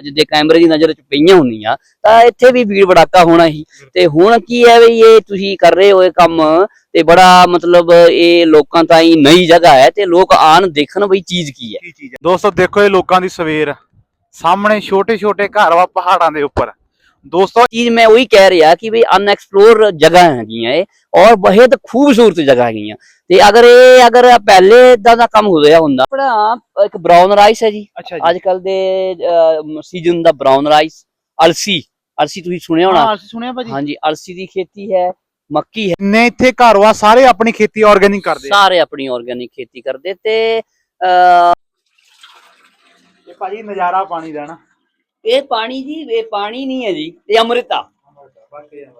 ਜਿੱਦੇ ਕੈਮਰੇ ਦੀ ਨਜ਼ਰ ਚ ਪਈਆਂ ਹੁੰਦੀਆਂ, ਤਾਂ ਇੱਥੇ ਵੀ ਭੀੜ ਭੜਾਕਾ ਹੋਣਾ ਹੀ। ਤੇ ਹੁਣ ਕੀ ਹੈ ਵੀ ਇਹ ਤੁਸੀਂ ਕਰ ਰਹੇ ਹੋ ਇਹ ਕੰਮ, ਤੇ ਬੜਾ ਮਤਲਬ ਇਹ ਲੋਕਾਂ ਤਾਈਂ ਨਈ ਜਗ੍ਹਾ ਹੈ, ਤੇ ਲੋਕ ਆਣ ਦੇਖਣ ਬਈ ਚੀਜ਼ ਕੀ ਹੈ। ਹੈ? ਦੋਸਤੋ, ਦੇਖੋ ਇਹ ਲੋਕਾਂ ਦੀ ਸਵੇਰ। ਸਾਹਮਣੇ ਛੋਟੇ ਛੋਟੇ ਘਰ ਵਾ ਪਹਾੜਾਂ ਦੇ ਉੱਪਰ। ਦੋਸਤੋ ਚੀਜ਼ ਮੈਂ ਉਹੀ ਕਹਿ ਰਿਹਾ ਕਿ ਵੀ ਅਨਐਕਸਪਲੋਰ ਜਗ੍ਹਾ ਹੈਗੀਆਂ ਇਹ ਔਰ ਬਹੁਤ ਖੂਬਸੂਰਤ ਜਗ੍ਹਾ ਹੈਗੀਆਂ। ਤੇ ਅਗਰ ਇਹ ਅਗਰ ਪਹਿਲੇ ਇਦਾਂ ਦਾ ਕੰਮ ਹੋ ਰਿਹਾ ਹੁੰਦਾ। ਆਪਣਾ ਇੱਕ ਬ੍ਰਾਊਨ ਰਾਈਸ ਹੈ ਜੀ। ਅੱਜ ਕੱਲ ਦੇ ਸੀਜ਼ਨ ਦਾ ਬ੍ਰਾਊਨ ਰਾਈਸ ਅਲਸੀ। ਅਲਸੀ ਤੁਸੀਂ ਸੁਣਿਆ ਹੋਣਾ? ਹਾਂ ਸੁਣਿਆ ਭਾਜੀ। ਹਾਂਜੀ ਅਲਸੀ ਦੀ ਖੇਤੀ ਹੈ ਮੱਕੀ ਹੈ। ਨੇ ਇੱਥੇ ਘਰ ਵਾ ਸਾਰੇ ਆਪਣੀ ਖੇਤੀ ਆਰਗੇਨਿਕ ਕਰਦੇ ਸਾਰੇ ਆਪਣੀ ਆਰਗੈਨਿਕ ਖੇਤੀ ਕਰਦੇ ਤੇ ਇਹ ਭਾਜੀ ਨਜ਼ਾਰਾ ਪਾਣੀ ਦਾ ਨਾ। ਇਹ ਪਾਣੀ ਜੀ, ਇਹ ਪਾਣੀ ਨਹੀਂ ਹੈ ਜੀ, ਇਹ ਅੰਮ੍ਰਿਤਾ।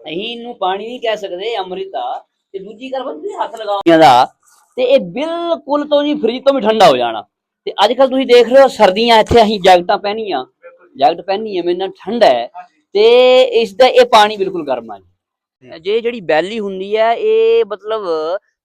ਅਸੀਂ ਇਹਨੂੰ ਪਾਣੀ ਨਹੀਂ ਕਹਿ ਸਕਦੇ ਅੰਮ੍ਰਿਤ। ਆ ਤੇ ਦੂਜੀ ਗੱਲ ਬੰਦੇ ਹੱਥ ਲਗਾਉਂਦੀਆਂ ਦਾ। ਤੇ ਇਹ ਬਿਲਕੁਲ ਤੋਂ ਜੀ ਫ੍ਰਿਜ ਤੋਂ ਵੀ ਠੰਡਾ ਹੋ ਜਾਣਾ। ਤੇ ਅੱਜ ਕੱਲ ਤੁਸੀਂ ਦੇਖ ਰਹੇ ਹੋ, ਸਰਦੀਆਂ ਇੱਥੇ ਅਸੀਂ ਜੈਕਟਾਂ ਪਹਿਨੀਆਂ। ਜੈਕਟ ਪਹਿਨੀ ਹੈ, ਮੇਰੇ ਠੰਡਾ ਹੈ। ਤੇ ਇਸ ਦਾ ਇਹ ਪਾਣੀ ਬਿਲਕੁਲ ਗਰਮ ਆ ਜੀ। ਜੇ ਜਿਹੜੀ ਬੈਲੀ ਹੁੰਦੀ ਹੈ, ਇਹ ਮਤਲਬ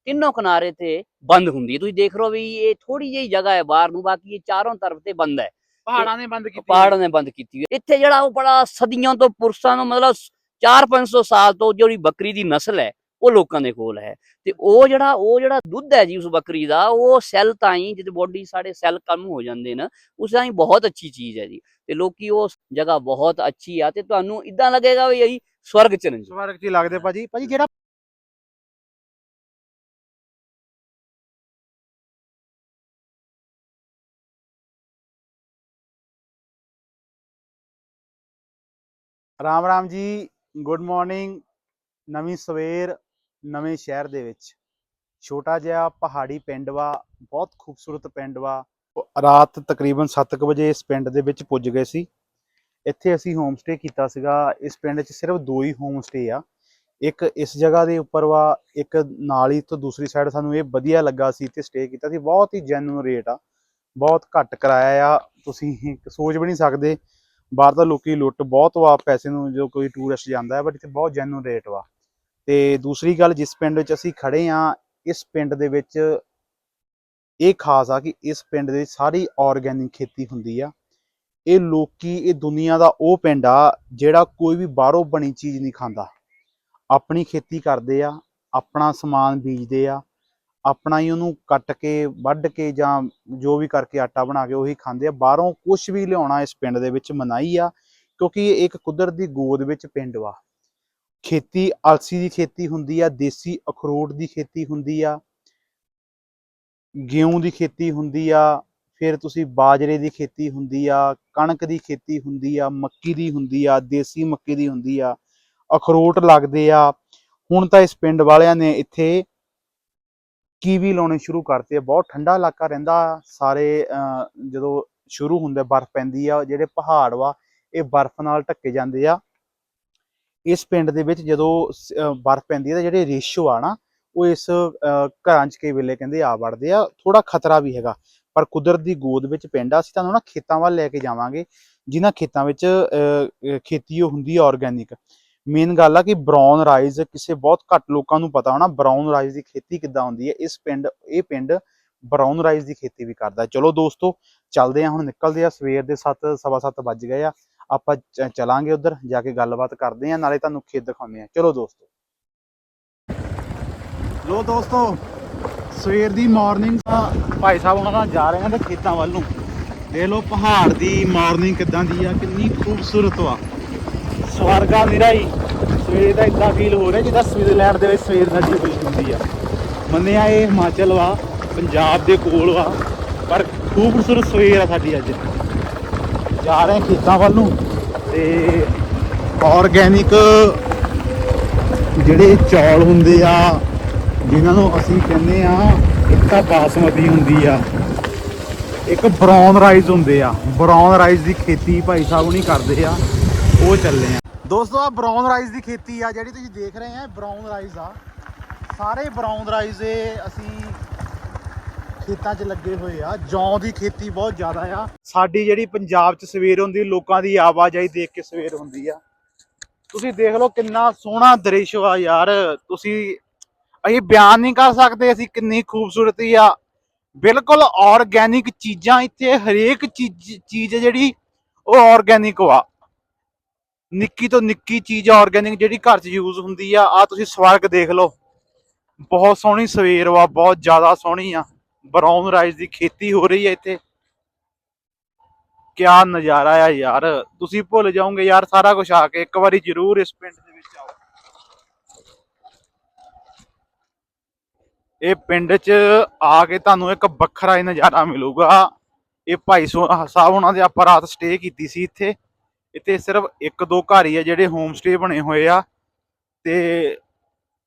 ਤਿੰਨੋਂ ਕਿਨਾਰੇ ਤੇ ਬੰਦ ਹੁੰਦੀ ਹੈ। ਤੁਸੀਂ ਦੇਖ ਰਹੇ ਹੋ ਵੀ ਇਹ ਥੋੜੀ ਜਿਹੀ ਜਗ੍ਹਾ ਹੈ ਬਾਹਰ ਨੂੰ, ਬਾਕੀ ਇਹ ਚਾਰੋਂ ਤਰਫ ਤੇ ਬੰਦ ਹੈ। ਪਹਾੜਾਂ ਨੇ ਬੰਦ ਕੀਤੀ ਪਹਾੜਾਂ ਨੇ ਬੰਦ ਕੀਤੀ ਹੋਈ। ਹੈ। ਇੱਥੇ ਜਿਹੜਾ ਉਹ ਬੜਾ ਸਦੀਆਂ ਤੋਂ ਪੁਰਸ਼ਾਂ ਨੂੰ ਮਤਲਬ 4-500 ਸਾਲ ਤੋਂ ਜਿਹੜੀ ਬੱਕਰੀ ਦੀ ਨਸਲ ਹੈ ਉਹ ਲੋਕਾਂ ਦੇ ਕੋਲ ਹੈ। ਤੇ ਉਹ ਜਿਹੜਾ ਉਹ ਜਿਹੜਾ ਦੁੱਧ ਹੈ ਜੀ ਉਸ ਬੱਕਰੀ ਦਾ ਉਹ ਸੈੱਲ ਤਾਈਂ ਜਿਹਦੇ ਬੋਡੀ ਸਾਡੇ ਸੈੱਲ ਕਮ ਹੋ ਜਾਂਦੇ ਨੇ ਉਸ ਤਾਈਂ ਬਹੁਤ ਅੱਛੀ ਚੀਜ਼ ਹੈ ਜੀ। ਤੇ ਲੋਕੀ ਉਸ ਜਗ੍ਹਾ ਬਹੁਤ ਅੱਛੀ ਆ ਤੇ ਤੁਹਾਨੂੰ ਇਦਾਂ ਲੱਗੇਗਾ ਵੀ ਇਹੀ ਸਵਰਗ ਚ ਨੇ ਸਵਰਗ ਜੀ ਲੱਗਦੇ ਭਾਜੀ। ਭਾਜੀ ਜਿਹੜਾ ਰਾਮ ਰਾਮ ਜੀ, ਗੁੱਡ ਮਾਰਨਿੰਗ। ਨਵੀਂ ਸਵੇਰ, ਨਵੇਂ ਸ਼ਹਿਰ ਦੇ ਵਿੱਚ। ਛੋਟਾ ਜਿਹਾ ਪਹਾੜੀ ਪਿੰਡ ਵਾ, ਬਹੁਤ ਖੂਬਸੂਰਤ ਪਿੰਡ ਵਾ। ਰਾਤ ਤਕਰੀਬਨ 7:00 ਵਜੇ ਇਸ ਪਿੰਡ ਦੇ ਵਿੱਚ ਪੁੱਜ ਗਏ ਸੀ। ਇੱਥੇ ਅਸੀਂ ਹੋਮ ਸਟੇ ਕੀਤਾ ਸੀਗਾ। ਇਸ ਪਿੰਡ 'ਚ ਸਿਰਫ ਦੋ ਹੀ ਹੋਮ ਸਟੇ ਆ। ਇੱਕ ਇਸ ਜਗ੍ਹਾ ਦੇ ਉੱਪਰ ਵਾ, ਇੱਕ ਨਾਲ ਹੀ ਤੋਂ ਦੂਸਰੀ ਸਾਈਡ ਸਾਨੂੰ ਇਹ ਵਧੀਆ ਲੱਗਾ ਸੀ ਤੇ ਸਟੇ ਕੀਤਾ ਸੀ। ਬਹੁਤ ਹੀ ਜੈਨੂਨ ਰੇਟ ਆ। ਬਹੁਤ ਘੱਟ ਕਿਰਾਇਆ ਆ। ਤੁਸੀਂ ਸੋਚ ਵੀ ਨਹੀਂ ਸਕਦੇ ਬਾਹਰ ਤਾਂ ਲੋਕੀ ਲੁੱਟ ਬਹੁਤ ਵਾ, ਪੈਸੇ ਨੂੰ ਜੋ ਕੋਈ ਟੂਰਿਸਟ ਜਾਂਦਾ ਹੈ ਬਟ ਇੱਥੇ ਬਹੁਤ ਜੈਨੂਨ ਰੇਟ ਵਾ। ਤੇ ਦੂਸਰੀ ਗੱਲ, ਜਿਸ ਪਿੰਡ ਵਿੱਚ ਅਸੀਂ ਖੜੇ ਆ ਇਸ ਪਿੰਡ ਦੇ ਵਿੱਚ ਇਹ ਖਾਸ ਆ ਕਿ ਇਸ ਪਿੰਡ ਦੇ ਵਿੱਚ ਸਾਰੀ ਆਰਗੈਨਿਕ ਖੇਤੀ ਹੁੰਦੀ ਆ। ਇਹ ਲੋਕੀ, ਇਹ ਦੁਨੀਆ ਦਾ ਉਹ ਪਿੰਡ ਆ, ਜਿਹੜਾ ਕੋਈ ਵੀ ਬਾਹਰੋਂ ਬਣੀ ਚੀਜ਼ ਨਹੀਂ ਖਾਂਦਾ। ਆਪਣੀ ਖੇਤੀ ਕਰਦੇ ਆ, ਆਪਣਾ ਸਮਾਨ ਬੀਜਦੇ ਆ ਆਪਣਾ ਹੀ ਉਹਨੂੰ ਕੱਟ ਕੇ, ਵੱਢ ਕੇ ਜਾਂ ਜੋ ਵੀ ਕਰਕੇ ਆਟਾ ਬਣਾ ਕੇ ਉਹੀ ਖਾਂਦੇ ਆ। ਬਾਹਰੋਂ ਕੁਝ ਵੀ ਲਿਆਉਣਾ ਇਸ ਪਿੰਡ ਦੇ ਵਿੱਚ ਮਨਾਈ ਆ, ਕਿਉਂਕਿ ਇਹ ਇੱਕ ਕੁਦਰਤ ਦੀ ਗੋਦ ਵਿੱਚ ਪਿੰਡ ਵਾ। ਖੇਤੀ, ਅਲਸੀ ਦੀ ਖੇਤੀ ਹੁੰਦੀ ਆ, ਦੇਸੀ ਅਖਰੋਟ ਦੀ ਖੇਤੀ ਹੁੰਦੀ ਆ, ਗੇਹੂੰ ਦੀ ਖੇਤੀ ਹੁੰਦੀ ਆ, ਫਿਰ ਤੁਸੀਂ ਬਾਜਰੇ ਦੀ ਖੇਤੀ ਹੁੰਦੀ ਆ, ਕਣਕ ਦੀ ਖੇਤੀ ਹੁੰਦੀ ਆ, ਮੱਕੀ ਦੀ ਹੁੰਦੀ ਆ, ਦੇਸੀ ਮੱਕੀ ਦੀ ਹੁੰਦੀ ਆ। ਅਖਰੋਟ ਲੱਗਦੇ ਆ। ਹੁਣ ਤਾਂ ਇਸ ਪਿੰਡ ਵਾਲਿਆਂ ਨੇ ਇੱਥੇ ਕੀਵੀ ਲਾਉਣੇ ਸ਼ੁਰੂ ਕਰਤੇ ਆ। ਬਹੁਤ ਠੰਡਾ ਇਲਾਕਾ ਰਹਿੰਦਾ ਸਾਰੇ ਅਹ, ਜਦੋਂ ਸ਼ੁਰੂ ਹੁੰਦਾ ਬਰਫ਼ ਪੈਂਦੀ ਆ ਜਿਹੜੇ ਪਹਾੜ ਵਾ ਇਹ ਬਰਫ਼ ਨਾਲ ਢੱਕੇ ਜਾਂਦੇ ਆ। ਇਸ ਪਿੰਡ ਦੇ ਵਿੱਚ ਜਦੋਂ ਬਰਫ਼ ਪੈਂਦੀ ਆ ਤਾਂ ਜਿਹੜੇ ਰੇਸ਼ੋ ਆ ਨਾ ਉਹ ਇਸ ਅਹ, ਘਰਾਂ 'ਚ ਕਈ ਵੇਲੇ ਕਹਿੰਦੇ ਆ ਵੜਦੇ ਆ। ਥੋੜਾ ਖਤਰਾ ਵੀ ਹੈਗਾ ਪਰ ਕੁਦਰਤ ਦੀ ਗੋਦ ਵਿੱਚ ਪਿੰਡ ਆ ਅਸੀਂ ਤੁਹਾਨੂੰ ਨਾ ਖੇਤਾਂ ਵੱਲ ਲੈ ਕੇ ਜਾਵਾਂਗੇ ਜਿਨ੍ਹਾਂ ਖੇਤਾਂ ਵਿੱਚ ਅਹ, ਖੇਤੀ ਉਹ ਹੁੰਦੀ ਆ ਆਰਗੈਨਿਕ ਮੇਨ ਗੱਲ ਆ ਕਿ ਬ੍ਰਾਊਨ ਰਾਈਸ ਕਿਸੇ ਬਹੁਤ ਘੱਟ ਲੋਕਾਂ ਨੂੰ ਪਤਾ ਹੋਣਾ ਬ੍ਰਾਊਨ ਰਾਈਸ ਦੀ ਖੇਤੀ ਕਿੱਦਾਂ ਹੁੰਦੀ ਹੈ, ਇਸ ਪਿੰਡ, ਇਹ ਪਿੰਡ ਬ੍ਰਾਊਨ ਰਾਈਸ ਦੀ ਖੇਤੀ ਵੀ ਕਰਦਾ ਚਲੋ ਦੋਸਤੋ, ਚੱਲਦੇ ਆ ਹੁਣ ਨਿਕਲਦੇ ਆ ਸਵੇਰ ਦੇ 7 ਸਵਾ ਸੱਤ ਵੱਜ ਗਏ ਆ, ਆਪਾਂ ਚਲਾਂਗੇ ਉਧਰ, ਜਾ ਕੇ ਗੱਲਬਾਤ ਕਰਦੇ ਆ ਨਾਲੇ ਤੁਹਾਨੂੰ ਖੇਤ ਦਿਖਾਉਂਦੇ ਆ ਚਲੋ ਦੋਸਤੋ। ਲੋ ਦੋਸਤੋ, ਸਵੇਰ ਦੀ ਮਾਰਨਿੰਗ ਭਾਈ ਸਾਹਿਬ ਉਹਨਾਂ ਨਾਲ ਜਾ ਰਹੇ ਆ ਤੇ ਖੇਤਾਂ ਵੱਲ ਨੂੰ। ਦੇਖ ਲਓ ਪਹਾੜ ਦੀ ਮਾਰਨਿੰਗ ਕਿੱਦਾਂ ਦੀ ਆ, ਕਿੰਨੀ ਖੂਬਸੂਰਤ ਵਾ ਸਵਰਗਾ ਨਿਰਾਈ ਸਵੇਰ ਦਾ ਇਦਾਂ ਫੀਲ ਹੋ ਰਿਹਾ ਜਿੱਦਾਂ ਸਵਿਟਜ਼ਰਲੈਂਡ ਦੇ ਵਿੱਚ ਸਵੇਰ ਦਾ ਜੀ ਹੁੰਦੀ ਆ। ਮੰਨਿਆ ਇਹ ਹਿਮਾਚਲ ਵਾ, ਪੰਜਾਬ ਦੇ ਕੋਲ ਵਾ, ਪਰ ਖੂਬਸੂਰਤ ਸਵੇਰ ਆ ਸਾਡੀ ਅੱਜ। ਜਾ ਰਹੇ ਖੇਤਾਂ ਵੱਲ ਨੂੰ ਤੇ ਆਰਗੈਨਿਕ ਜਿਹੜੇ ਚੌਲ ਹੁੰਦੇ ਆ, ਜਿਨ੍ਹਾਂ ਨੂੰ ਅਸੀਂ ਕਹਿੰਦੇ ਆ ਇੱਕ ਤਾਂ ਬਾਸਮਤੀ ਹੁੰਦੀ ਆ, ਇੱਕ ਬ੍ਰਾਊਨ ਰਾਈਸ ਹੁੰਦੇ ਆ। ਬ੍ਰਾਊਨ ਰਾਈਸ ਦੀ ਖੇਤੀ ਭਾਈ ਸਾਹਿਬ ਨਹੀਂ ਕਰਦੇ ਆ, ਉਹ ਚੱਲੇ ਆ। ਦੋਸਤੋ ਆ ਬ੍ਰਾਊਨ ਰਾਈਸ ਦੀ ਖੇਤੀ ਆ, ਜਿਹੜੀ ਤੁਸੀਂ ਦੇਖ ਰਹੇ ਆ ਬ੍ਰਾਊਨ ਰਾਈਸ ਆ। ਸਾਰੇ ਬ੍ਰਾਊਨ ਰਾਈਸ ਦੇ ਅਸੀਂ ਖੇਤਾਂ 'ਚ ਲੱਗੇ ਹੋਏ ਆ। ਜੌਂ ਦੀ ਖੇਤੀ ਬਹੁਤ ਜ਼ਿਆਦਾ ਆ। ਸਾਡੀ ਜਿਹੜੀ ਪੰਜਾਬ 'ਚ ਸਵੇਰ ਹੁੰਦੀ, ਲੋਕਾਂ ਦੀ ਆਵਾਜਾਈ ਦੇਖ ਕੇ ਸਵੇਰ ਹੁੰਦੀ ਆ। ਤੁਸੀਂ ਦੇਖ ਲਓ ਕਿੰਨਾ ਸੋਹਣਾ ਦ੍ਰਿਸ਼ ਆ ਯਾਰ। ਤੁਸੀਂ, ਅਸੀਂ ਬਿਆਨ ਨਹੀਂ ਕਰ ਸਕਦੇ, ਅਸੀਂ ਕਿੰਨੀ ਖੂਬਸੂਰਤੀ ਆ। ਬਿਲਕੁਲ ਆਰਗੈਨਿਕ ਚੀਜ਼ਾਂ ਇੱਥੇ ਹਰੇਕ ਚੀਜ਼ ਚੀਜ਼ ਜਿਹੜੀ, ਉਹ ਆਰਗੈਨਿਕ ਆ ਨਿੱਕੀ ਤੋਂ ਨਿੱਕੀ ਚੀਜ਼ ਆਰਗੈਨਿਕ ਜਿਹੜੀ ਘਰ 'ਚ ਯੂਜ਼ ਹੁੰਦੀ ਆ ਆ ਤੁਸੀਂ ਸਵਰਗ ਦੇਖ ਲਓ। ਬਹੁਤ ਸੋਹਣੀ ਸਵੇਰ ਵਾ, ਬਹੁਤ ਜ਼ਿਆਦਾ ਸੋਹਣੀ ਆ। ਬਰਾਊਨ ਰਾਈਸ ਦੀ ਖੇਤੀ ਹੋ ਰਹੀ ਹੈ ਇੱਥੇ। ਕਿਆ ਨਜ਼ਾਰਾ ਆ ਯਾਰ। ਤੁਸੀਂ ਭੁੱਲ ਜਾਓਗੇ ਯਾਰ, ਸਾਰਾ ਕੁਝ ਆ ਕੇ ਇੱਕ ਵਾਰੀ ਜ਼ਰੂਰ ਇਸ ਪਿੰਡ ਦੇ ਵਿੱਚ ਆਓ। ਇਹ ਪਿੰਡ 'ਚ ਆ ਕੇ ਤੁਹਾਨੂੰ ਇੱਕ ਵੱਖਰਾ ਹੀ ਨਜ਼ਾਰਾ ਮਿਲੂਗਾ। ਇਹ ਭਾਈ ਸੋ- ਸਾਹਿਬ ਉਹਨਾਂ ਦੇ ਆਪਾਂ ਰਾਤ ਸਟੇ ਕੀਤੀ ਸੀ ਇੱਥੇ। ਇੱਥੇ ਸਿਰਫ ਇੱਕ ਦੋ ਘਰ ਹੀ ਆ ਜਿਹੜੇ ਹੋਮ ਸਟੇ ਬਣੇ ਹੋਏ ਆ। ਤੇ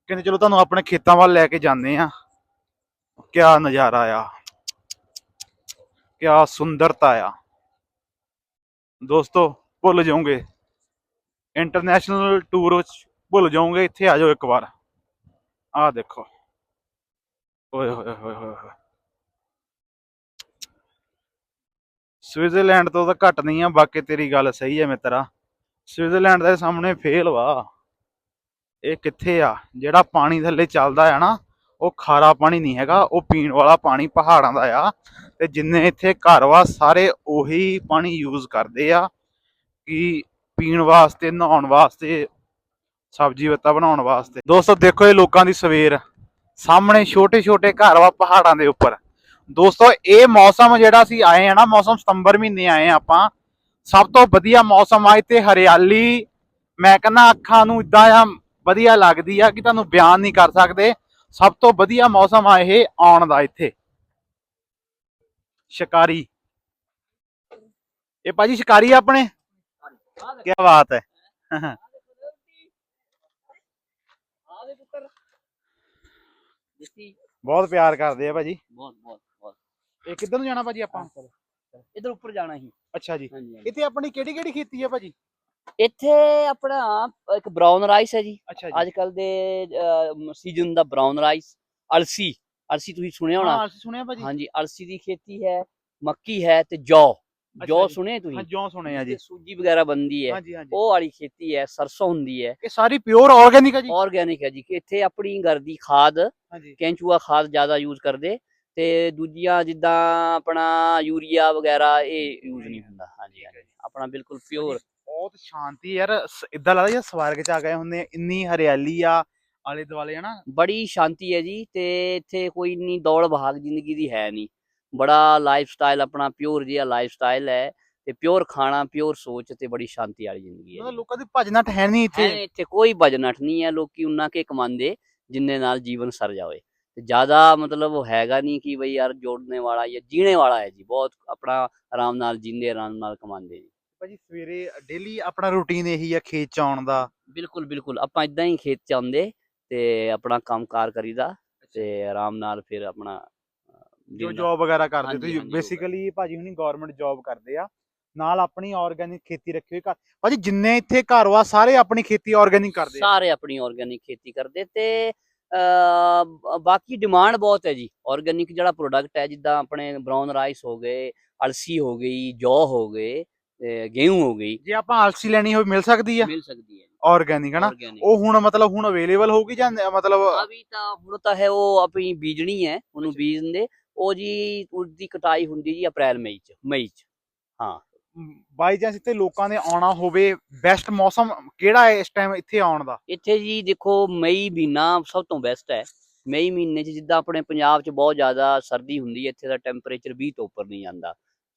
ਕਹਿੰਦੇ ਚਲੋ ਤੁਹਾਨੂੰ ਆਪਣੇ ਖੇਤਾਂ ਵੱਲ ਲੈ ਕੇ ਜਾਂਦੇ ਆ। ਕਿਆ ਨਜ਼ਾਰਾ ਆ। ਕਿਆ ਸੁੰਦਰਤਾ ਆ। ਦੋਸਤੋ, ਭੁੱਲ ਜਾਓਗੇ। ਇੰਟਰਨੈਸ਼ਨਲ ਟੂਰ ਵਿੱਚ ਭੁੱਲ ਜਾਓਗੇ। ਇੱਥੇ ਆ ਜਾਓ ਇੱਕ ਵਾਰ। ਆ ਦੇਖੋ। ਓਏ ਹੋਏ ਹੋਏ ਹੋਏ ਸਵਿਟਜ਼ਰਲੈਂਡ ਤੋਂ ਤਾਂ ਘੱਟ ਨਹੀਂ ਆ, ਬਾਕੀ ਤੇਰੀ ਗੱਲ ਸਹੀ ਹੈ ਮਿੱਤਰਾ। ਸਵਿਟਜ਼ਰਲੈਂਡ ਦੇ ਸਾਹਮਣੇ ਫੇਲ ਵਾ। ਇਹ ਕਿੱਥੇ ਆ? ਜਿਹੜਾ ਪਾਣੀ ਥੱਲੇ ਚੱਲਦਾ ਆ ਨਾ, ਉਹ ਖਾਰਾ ਪਾਣੀ ਨਹੀਂ ਹੈਗਾ, ਉਹ ਪੀਣ ਵਾਲਾ ਪਾਣੀ ਪਹਾੜਾਂ ਦਾ ਆ। ਤੇ ਜਿੰਨੇ ਇੱਥੇ ਘਰ ਵਾ, ਸਾਰੇ ਉਹੀ ਪਾਣੀ ਯੂਜ਼ ਕਰਦੇ ਆ ਕਿ ਪੀਣ ਵਾਸਤੇ, ਨਹਾਉਣ ਵਾਸਤੇ, ਸਬਜ਼ੀ ਵੱਤਾ ਬਣਾਉਣ ਵਾਸਤੇ। ਦੋਸਤੋ, ਦੇਖੋ ਇਹ ਲੋਕਾਂ ਦੀ ਸਵੇਰ। ਸਾਹਮਣੇ ਛੋਟੇ ਛੋਟੇ ਘਰ ਵਾ ਪਹਾੜਾਂ ਦੇ ਉੱਪਰ। ਦੋਸਤੋ ਇਹ ਮੌਸਮ ਜਿਹੜਾ ਅਸੀਂ ਆਏ ਆ ਨਾ ਮੌਸਮ ਸਤੰਬਰ ਮਹੀਨੇ ਆਏ ਆ ਆਪਾਂ। ਸਭ ਤੋਂ ਵਧੀਆ ਮੌਸਮ ਆ ਇੱਥੇ ਹਰਿਆਲੀ। ਮੈਂ ਕਹਿੰਦਾ ਅੱਖਾਂ ਨੂੰ ਇਦਾਂ ਆ ਵਧੀਆ ਲੱਗਦੀ ਆ ਕਿ ਤੁਹਾਨੂੰ ਬਿਆਨ ਨਹੀਂ ਕਰ ਸਕਦੇ। ਸਭ ਤੋਂ ਵਧੀਆ ਮੌਸਮ ਆ ਇਹ ਆਉਣ ਦਾ ਇੱਥੇ। ਸ਼ਿਕਾਰੀ। ਇਹ ਭਾਜੀ ਸ਼ਿਕਾਰੀ ਆਪਣੇ? ਕੀ ਬਾਤ ਹੈ। ਬਹੁਤ ਪਿਆਰ ਕਰਦੇ ਆ ਭਾਜੀ। ਬਹੁਤ ਬਹੁਤ। ਇਹ ਕਿੱਧਰ ਨੂੰ ਜਾਣਾ ਭਾਜੀ ਆਪਾਂ? ਇਧਰ ਉੱਪਰ ਜਾਣਾ ਸੀ ਅੱਛਾ ਜੀ। ਇੱਥੇ ਆਪਣੀ ਕਿਹੜੀ ਕਿਹੜੀ ਖੇਤੀ ਆ ਭਾਜੀ? ਇੱਥੇ ਆਪਣਾ ਇੱਕ ਬ੍ਰਾਊਨ ਰਾਈਸ ਹੈ ਜੀ। ਅੱਜ ਕੱਲ ਦੇ ਸੀਜ਼ਨ ਦਾ ਬ੍ਰਾਊਨ ਰਾਈਸ ਅਲਸੀ। ਅਲਸੀ ਤੁਸੀਂ ਸੁਣਿਆ ਹੋਣਾ? ਹਾਂ ਸੁਣਿਆ ਭਾਜੀ। ਹਾਂਜੀ ਅਲਸੀ ਦੀ ਖੇਤੀ ਹੈ ਮੱਕੀ ਹੈ ਤੇ ਜੌ। ਜੌ ਜੀ। ਸੁਣੇ ਹਾਂ ਤੁਸੀਂ ਜਿਉਂ ਸੁਣੇ ਆ ਜੀ ਸੂਜੀ ਵਗੈਰਾ ਬਣਦੀ ਹੈ ਉਹ ਵਾਲੀ ਖੇਤੀ ਹੈ ਸਰਸੋਂ ਹੁੰਦੀ ਹੈ। ਇਹ ਸਾਰੀ ਪਿਓਰ ਆਰਗੈਨਿਕ ਆ ਜੀ। ਆਰਗੈਨਿਕ ਹੈ ਜੀ ਕਿ ਇੱਥੇ ਆਪਣੀ ਘਰ ਦੀ ਖਾਦ ਕੈਂਚੂਆ ਖਾਦ ਜ਼ਿਆਦਾ ਯੂਜ਼ ਕਰਦੇ ਤੇ ਦੂਜੀਆਂ ਜਿੱਦਾਂ ਆਪਣਾ ਯੂਰੀਆ ਵਗੈਰਾ ਇਹ ਯੂਜ਼ ਨਹੀਂ ਹੁੰਦਾ। ਹਾਂਜੀ ਹਾਂਜੀ। ਆਪਣਾ ਬਿਲਕੁਲ ਪਿਓਰ ਬਹੁਤ ਸ਼ਾਂਤੀ ਯਾਰ। ਇਦਾਂ ਲੱਗਦਾ ਜਿਵੇਂ ਸਵਰਗ ਚ ਆ ਗਏ ਹੁੰਦੇ ਆ ਇੰਨੀ ਹਰਿਆਲੀ ਆ ਆਲੇ ਦੁਆਲੇ ਹਨਾ? ਬੜੀ ਸ਼ਾਂਤੀ ਹੈ ਜੀ ਤੇ ਇੱਥੇ ਕੋਈ ਇੰਨੀ ਦੌੜ ਭਾਗ ਜ਼ਿੰਦਗੀ ਦੀ ਹੈ ਨਹੀਂ। ਬੜਾ ਲਾਈਫ ਸਟਾਈਲ ਆਪਣਾ ਪਿਓਰ ਜਿਹਾ ਲਾਈਫ ਸਟਾਈਲ ਹੈ ਤੇ ਪਿਓਰ ਖਾਣਾ ਪਿਓਰ ਸੋਚ ਤੇ ਬੜੀ ਸ਼ਾਂਤੀ ਵਾਲੀ ਜ਼ਿੰਦਗੀ ਹੈ। ਲੋਕਾਂ ਦੀ ਭਜਨਾ ਠਹਿਰ ਨਹੀਂ ਹੈ ਇੱਥੇ ਇੱਥੇ ਕੋਈ ਭਜਨਠ ਨਹੀਂ ਹੈ ਲੋਕੀ ਉਨਾ ਕੇ ਕਮਾਉਂਦੇ ਜਿੰਨੇ ਨਾਲ ਜੀਵਨ ਸਰ ਜਾਵੇ। ਜ਼ਿਆਦਾ ਮਤਲਬ ਉਹ ਹੈਗਾ ਨਹੀਂ ਕਿ ਬਈ ਯਾਰ ਜੋੜਨੇ ਵਾਲਾ ਜਾਂ ਜੀਣੇ ਵਾਲਾ ਹੈ ਜੀ ਬਹੁਤ ਆਪਣਾ ਆਰਾਮ ਨਾਲ ਜੀਂਦੇ ਆਰਾਮ ਨਾਲ ਕਮਾਉਂਦੇ ਜੀ। ਭਾਜੀ ਸਵੇਰੇ ਡੇਲੀ ਆਪਣਾ ਰੂਟੀਨ ਇਹੀ ਆ ਖੇਤ ਚ ਆਉਣ ਦਾ। ਬਿਲਕੁਲ ਬਿਲਕੁਲ ਆਪਾਂ ਇਦਾਂ ਹੀ ਖੇਤ ਚ ਆਉਂਦੇ ਤੇ ਆਪਣਾ ਕੰਮਕਾਰ ਕਰੀਦਾ ਤੇ ਆਰਾਮ ਨਾਲ ਫਿਰ ਆਪਣਾ ਜੋ ਜੌਬ ਵਗੈਰਾ ਕਰਦੇ ਤੁਸੀਂ ਬੇਸਿਕਲੀ ਭਾਜੀ ਹੁਣੀ ਗਵਰਨਮੈਂਟ ਜੌਬ ਕਰਦੇ ਆ। ਨਾਲ ਆਪਣੀ ਆਰਗੈਨਿਕ ਖੇਤੀ ਰੱਖੀ ਹੋਈ ਘਰ ਭਾਜੀ ਜਿੰਨੇ ਇੱਥੇ ਘਰ ਵਾ ਸਾਰੇ ਆਪਣੀ ਖੇਤੀ ਆਰਗੈਨਿਕ ਕਰਦੇ ਸਾਰੇ ਆਪਣੀ ਆਰਗੈਨਿਕ ਖੇਤੀ ਕਰਦੇ ਤੇ ਬਾਕੀ ਡਿਮਾਂਡ ਬਹੁਤ ਹੈ ਜੀ। ਆਰਗੈਨਿਕ ਜਿਹੜਾ ਪ੍ਰੋਡਕਟ ਹੈ ਜਿੱਦਾਂ ਆਪਣੇ ਬ੍ਰਾਊਨ ਰਾਈਸ ਹੋ ਗਏ ਅਲਸੀ ਹੋ ਗਈ ਜੌ ਹੋ ਗਏ ਗੇਹੂੰ ਹੋ ਗਈ। ਜੇ ਆਪਾਂ ਅਲਸੀ ਲੈਣੀ ਹੋਵੇ ਮਿਲ ਸਕਦੀ ਆ? ਮਿਲ ਸਕਦੀ ਹੈ ਆਰਗੈਨਿਕ ਹਨਾ? ਉਹ ਹੁਣ ਮਤਲਬ ਹੁਣ ਅਵੇਲੇਬਲ ਹੋਊਗੀ ਜਾਂ ਮਤਲਬ ਅਭੀ ਤਾਂ ਹੁਣ ਤਾਂ ਹੈ ਉਹ ਆਪਣੀ ਬੀਜਣੀ ਹੈ ਉਹਨੂੰ ਅੱਛਾ। ਬੀਜ ਦਿੰਦੇ ਉਹ ਜੀ ਉਹਦੀ ਕਟਾਈ ਹੁੰਦੀ ਜੀ ਅਪ੍ਰੈਲ ਮਈ ਚ ਮਈ ਚ। ਬਾਈ ਚਾਂਸ ਇੱਥੇ ਲੋਕਾਂ ਨੇ ਆਉਣਾ ਹੋਵੇ ਬੈਸਟ ਮੌਸਮ ਕਿਹੜਾ ਹੈ ਇਸ ਟਾਈਮ ਇੱਥੇ ਆਉਣ ਦਾ? ਇੱਥੇ ਜੀ ਦੇਖੋ ਮਈ ਮਹੀਨਾ ਸਭ ਤੋਂ ਬੈਸਟ ਹੈ। ਮਈ ਮਹੀਨੇ 'ਚ ਜਿੱਦਾਂ ਆਪਣੇ ਪੰਜਾਬ 'ਚ ਬਹੁਤ ਜ਼ਿਆਦਾ ਸਰਦੀ ਹੁੰਦੀ ਹੈ ਇੱਥੇ ਦਾ ਟੈਂਪਰੇਚਰ 20 ਤੋਂ ਉੱਪਰ ਨਹੀਂ ਜਾਂਦਾ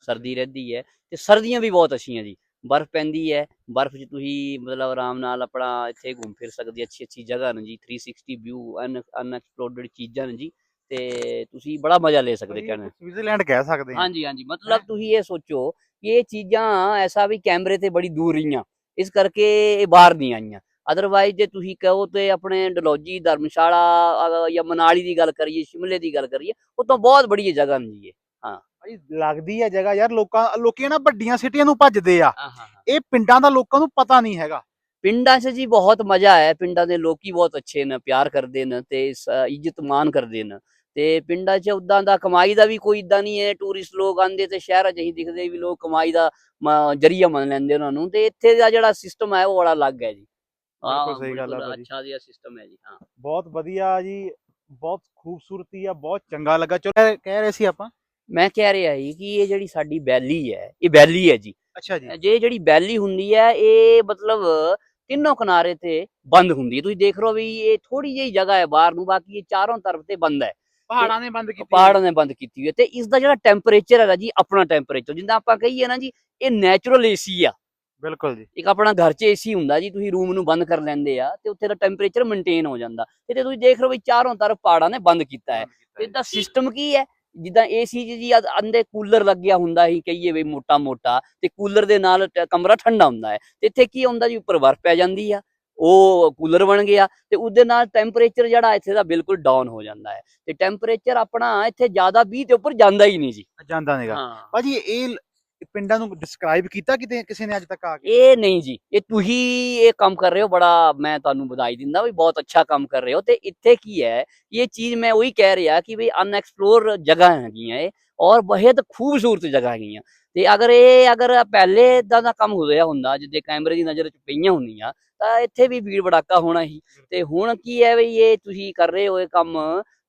ਸਰਦੀ ਰਹਿੰਦੀ ਹੈ ਤੇ ਸਰਦੀਆਂ ਵੀ ਬਹੁਤ ਅੱਛੀਆਂ ਜੀ। ਬਰਫ਼ ਪੈਂਦੀ ਹੈ ਬਰਫ਼ 'ਚ ਤੁਸੀਂ ਮਤਲਬ ਆਰਾਮ ਨਾਲ ਆਪਣਾ ਇੱਥੇ ਘੁੰਮ ਫਿਰ ਸਕਦੇ ਅੱਛੀ ਅੱਛੀ ਜਗ੍ਹਾ ਨੇ ਜੀ 360 ਵਿਊ ਅਨ ਅਨਐਕਸਪਲੋਰਡ ਚੀਜ਼ਾਂ ਨੇ ਜੀ ਤੇ ਤੁਸੀਂ ਬੜਾ ਮਜ਼ਾ ਲੈ ਸਕਦੇ ਕਹਿੰਦੇ। ਸਵਿਟਜ਼ਰਲੈਂਡ ਕਹਿ ਸਕਦੇ ਹਾਂ। ਹਾਂਜੀ ਹਾਂਜੀ ਮਤਲਬ ਤੁਸੀਂ ਇਹ ਸੋਚੋ ਇਹ ਚੀਜ਼ਾਂ ਐਸਾ ਵੀ ਕੈਮਰੇ ਤੇ ਬੜੀ ਦੂਰ ਰਹੀਆਂ। ਇਸ ਕਰਕੇ ਇਹ ਬਾਹਰ ਨਹੀਂ ਆਈਆਂ। ਅਦਰਵਾਈਜ਼ ਜੇ ਤੁਸੀਂ ਕਹੋ ਤੇ ਆਪਣੇ ਡਲੌਜੀ ਧਰਮਸ਼ਾਲਾ ਜਾਂ ਮਨਾਲੀ ਦੀ ਗੱਲ ਕਰੀਏ ਸ਼ਿਮਲੇ ਦੀ ਗੱਲ ਕਰੀਏ ਉਹ ਤਾਂ ਬਹੁਤ ਬੜੀ ਜਗ੍ਹਾ ਨੇ ਜੀ ਭਾਈ ਲੱਗਦੀ ਹੈ ਜਗ੍ਹਾ ਯਾਰ ਲੋਕਾਂ ਲੋਕੀ ਨਾ ਵੱਡੀਆਂ ਸਿਟੀਆਂ ਨੂੰ ਭੱਜਦੇ ਆ। ਹਾਂ ਹਾਂ ਇਹ ਪਿੰਡਾਂ ਦਾ ਲੋਕਾਂ ਨੂੰ ਪਤਾ ਨਹੀਂ ਹੈਗਾ। ਪਿੰਡਾਂ 'ਚ ਜੀ ਬਹੁਤ ਮਜ਼ਾ ਹੈ। ਪਿੰਡਾਂ ਦੇ ਲੋਕੀ ਬਹੁਤ ਅੱਛੇ ਨੇ ਪਿਆਰ ਕਰਦੇ ਨੇ ਤੇ ਇੱਜ਼ਤ ਮਾਨ ਕਰਦੇ ਨੇ। ਤੇ ਪਿੰਡਾਂ 'ਚ ਉਦਾਂ ਦਾ ਕਮਾਈ ਦਾ ਵੀ ਕੋਈ ਇਦਾਂ ਨਹੀਂ ਹੈ ਟੂਰਿਸਟ ਲੋਕ ਆਂਦੇ ਤੇ ਸ਼ਹਿਰਾਂ 'ਚ ਹੀ ਦਿਖਦੇ ਵੀ ਲੋਕ ਕਮਾਈ ਦਾ ਜ਼ਰੀਆ ਮੰਨ ਲੈਂਦੇ ਉਹਨਾਂ ਨੂੰ ਤੇ ਇੱਥੇ ਦਾ ਜਿਹੜਾ ਸਿਸਟਮ ਹੈ ਉਹ ਬੜਾ ਅਲੱਗ ਹੈ ਜੀ। ਬਿਲਕੁਲ ਹਾਂ, ਸਹੀ ਗੱਲ ਆ ਬਿਲਕੁਲ ਭਾਜੀ। ਅੱਛਾ ਜਿਹਾ ਸਿਸਟਮ ਹੈ ਜੀ ਹਾਂ। ਬਹੁਤ ਵਧੀਆ ਜੀ ਬਹੁਤ ਖੂਬਸੂਰਤੀ ਆ ਬਹੁਤ ਚੰਗਾ ਲੱਗਾ। ਚਲੋ ਕਹਿ ਰਹੇ ਸੀ ਆਪਾਂ? ਮੈਂ ਕਹਿ ਰਿਹਾ ਸੀ ਕਿ ਇਹ ਜਿਹੜੀ ਸਾਡੀ ਬੈਲੀ ਹੈ ਇਹ ਬੈਲੀ ਹੈ ਜੀ। ਅੱਛਾ ਜੀ। ਜੇ ਜਿਹੜੀ ਬੈਲੀ ਹੁੰਦੀ ਹੈ ਇਹ ਮਤਲਬ ਤਿੰਨੋਂ ਕਿਨਾਰੇ ਤੇ ਬੰਦ ਹੁੰਦੀ ਹੈ। ਤੁਸੀਂ ਦੇਖ ਰਹੇ ਹੋ ਵੀ ਇਹ ਥੋੜੀ ਜਿਹੀ ਜਗ੍ਹਾ ਹੈ ਬਾਹਰ ਨੂੰ ਬਾਕੀ ਇਹ ਚਾਰੋਂ ਤਰਫ ਤੇ ਬੰਦ ਹੈ। ਪਹਾੜਾਂ ਨੇ ਬੰਦ ਕੀਤੀ ਪਹਾੜਾਂ ਨੇ ਬੰਦ ਕੀਤੀ ਹੋਈ ਹੈ ਤੇ ਇਸ ਦਾ ਜਿਹੜਾ ਟੈਂਪਰੇਚਰ ਹੈਗਾ ਜੀ ਆਪਣਾ ਟੈਂਪਰੇਚਰ ਜਿੰਦਾ ਆਪਾਂ ਕਹੀਏ ਨਾ ਜੀ ਇਹ ਨੈਚੁਰਲ ਏਸੀ ਆ। ਬਿਲਕੁਲ ਜੀ। ਇੱਕ ਆਪਣਾ ਘਰ 'ਚ ਏਸੀ ਹੁੰਦਾ ਜੀ ਤੁਸੀਂ ਰੂਮ ਨੂੰ ਬੰਦ ਕਰ ਲੈਂਦੇ ਆ ਤੇ ਉੱਥੇ ਦਾ ਟੈਂਪਰੇਚਰ ਮੇਨਟੇਨ ਹੋ ਜਾਂਦਾ। ਤੇ ਤੁਸੀਂ ਦੇਖ ਰਹੇ ਹੋ ਵੀ ਚਾਰੋਂ ਤਰਫ ਪਹਾੜਾਂ ਨੇ ਬੰਦ ਕੀਤਾ ਹੈ। ਇਹਦਾ ਸਿਸਟਮ ਕੀ ਹੈ? ਜਿੱਦਾਂ ਏਸੀ ਜੀ ਅਦ- ਕੂਲਰ ਲੱਗਿਆ ਹੁੰਦਾ ਹੀ ਕਹੀਏ ਵੀ ਮੋਟਾ ਮੋਟਾ ਤੇ ਕੂਲਰ ਦੇ ਨਾਲ ਕਮਰਾ ਠੰਡਾ ਹੁੰਦਾ ਹੈ। ਤੇ ਇੱਥੇ ਕੀ ਹੁੰਦਾ ਜੀ ਉੱਪਰ ਬਰਫ਼ ਪੈ ਜਾਂਦੀ ਆ। ਉਹ ਕੂਲਰ ਬਣ ਗਿਆ ਤੇ ਉਹਦੇ ਨਾਲ ਟੈਂਪਰੇਚਰ ਜਿਹੜਾ ਇੱਥੇ ਦਾ ਬਿਲਕੁਲ ਡਾਊਨ ਹੋ ਜਾਂਦਾ ਹੈ। ਤੇ ਟੈਂਪਰੇਚਰ ਆਪਣਾ ਇੱਥੇ ਜ਼ਿਆਦਾ 20 ਦੇ ਉੱਪਰ ਜਾਂਦਾ ਹੀ ਨਹੀਂ ਜੀ। ਜਾਂਦਾ ਨਹੀਂਗਾ। ਭਾਜੀ ਇਹ ਪਿੰਡਾਂ ਨੂੰ ਡਿਸਕ੍ਰਾਈਬ ਕੀਤਾ ਕਿਤੇ ਕਿਸੇ ਨੇ ਅੱਜ ਤੱਕ ਆ ਕੇ? ਇਹ ਨਹੀਂ ਜੀ। ਇਹ ਤੁਸੀਂ ਇਹ ਕੰਮ ਕਰ ਰਹੇ ਹੋ ਬੜਾ ਮੈਂ ਤੁਹਾਨੂੰ ਵਧਾਈ ਦਿੰਦਾ ਵੀ ਬਹੁਤ ਅੱਛਾ ਕੰਮ ਕਰ ਰਹੇ ਹੋ। ਤੇ ਇੱਥੇ ਕੀ ਹੈ ਇਹ ਚੀਜ਼ ਮੈਂ ਉਹੀ ਕਹਿ ਰਿਹਾ ਕਿ ਵੀ ਅਨਐਕਸਪਲੋਰ ਜਗ੍ਹਾ ਹੈਗੀਆਂ ਇਹ ਔਰ ਬਹੁਤ ਖੂਬਸੂਰਤ ਜਗ੍ਹਾ ਹੈਗੀਆਂ। ਤੇ ਅਗਰ ਇਹ ਅਗਰ ਪਹਿਲੇ ਇਦਾਂ ਦਾ ਕੰਮ ਹੋ ਰਿਹਾ ਹੁੰਦਾ ਜਿੱਦੇ ਕੈਮਰੇ ਦੀ ਨਜ਼ਰ ਚ ਪਈਆਂ ਹੁੰਦੀਆਂ ਤਾਂ ਇੱਥੇ ਵੀ ਭੀੜ ਭੜਾਕਾ ਹੋਣਾ ਹੀ ਤੇ ਹੁਣ ਕੀ ਹੈ ਵੀ ਇਹ ਤੁਸੀਂ ਕਰ ਰਹੇ ਹੋ ਇਹ ਕੰਮ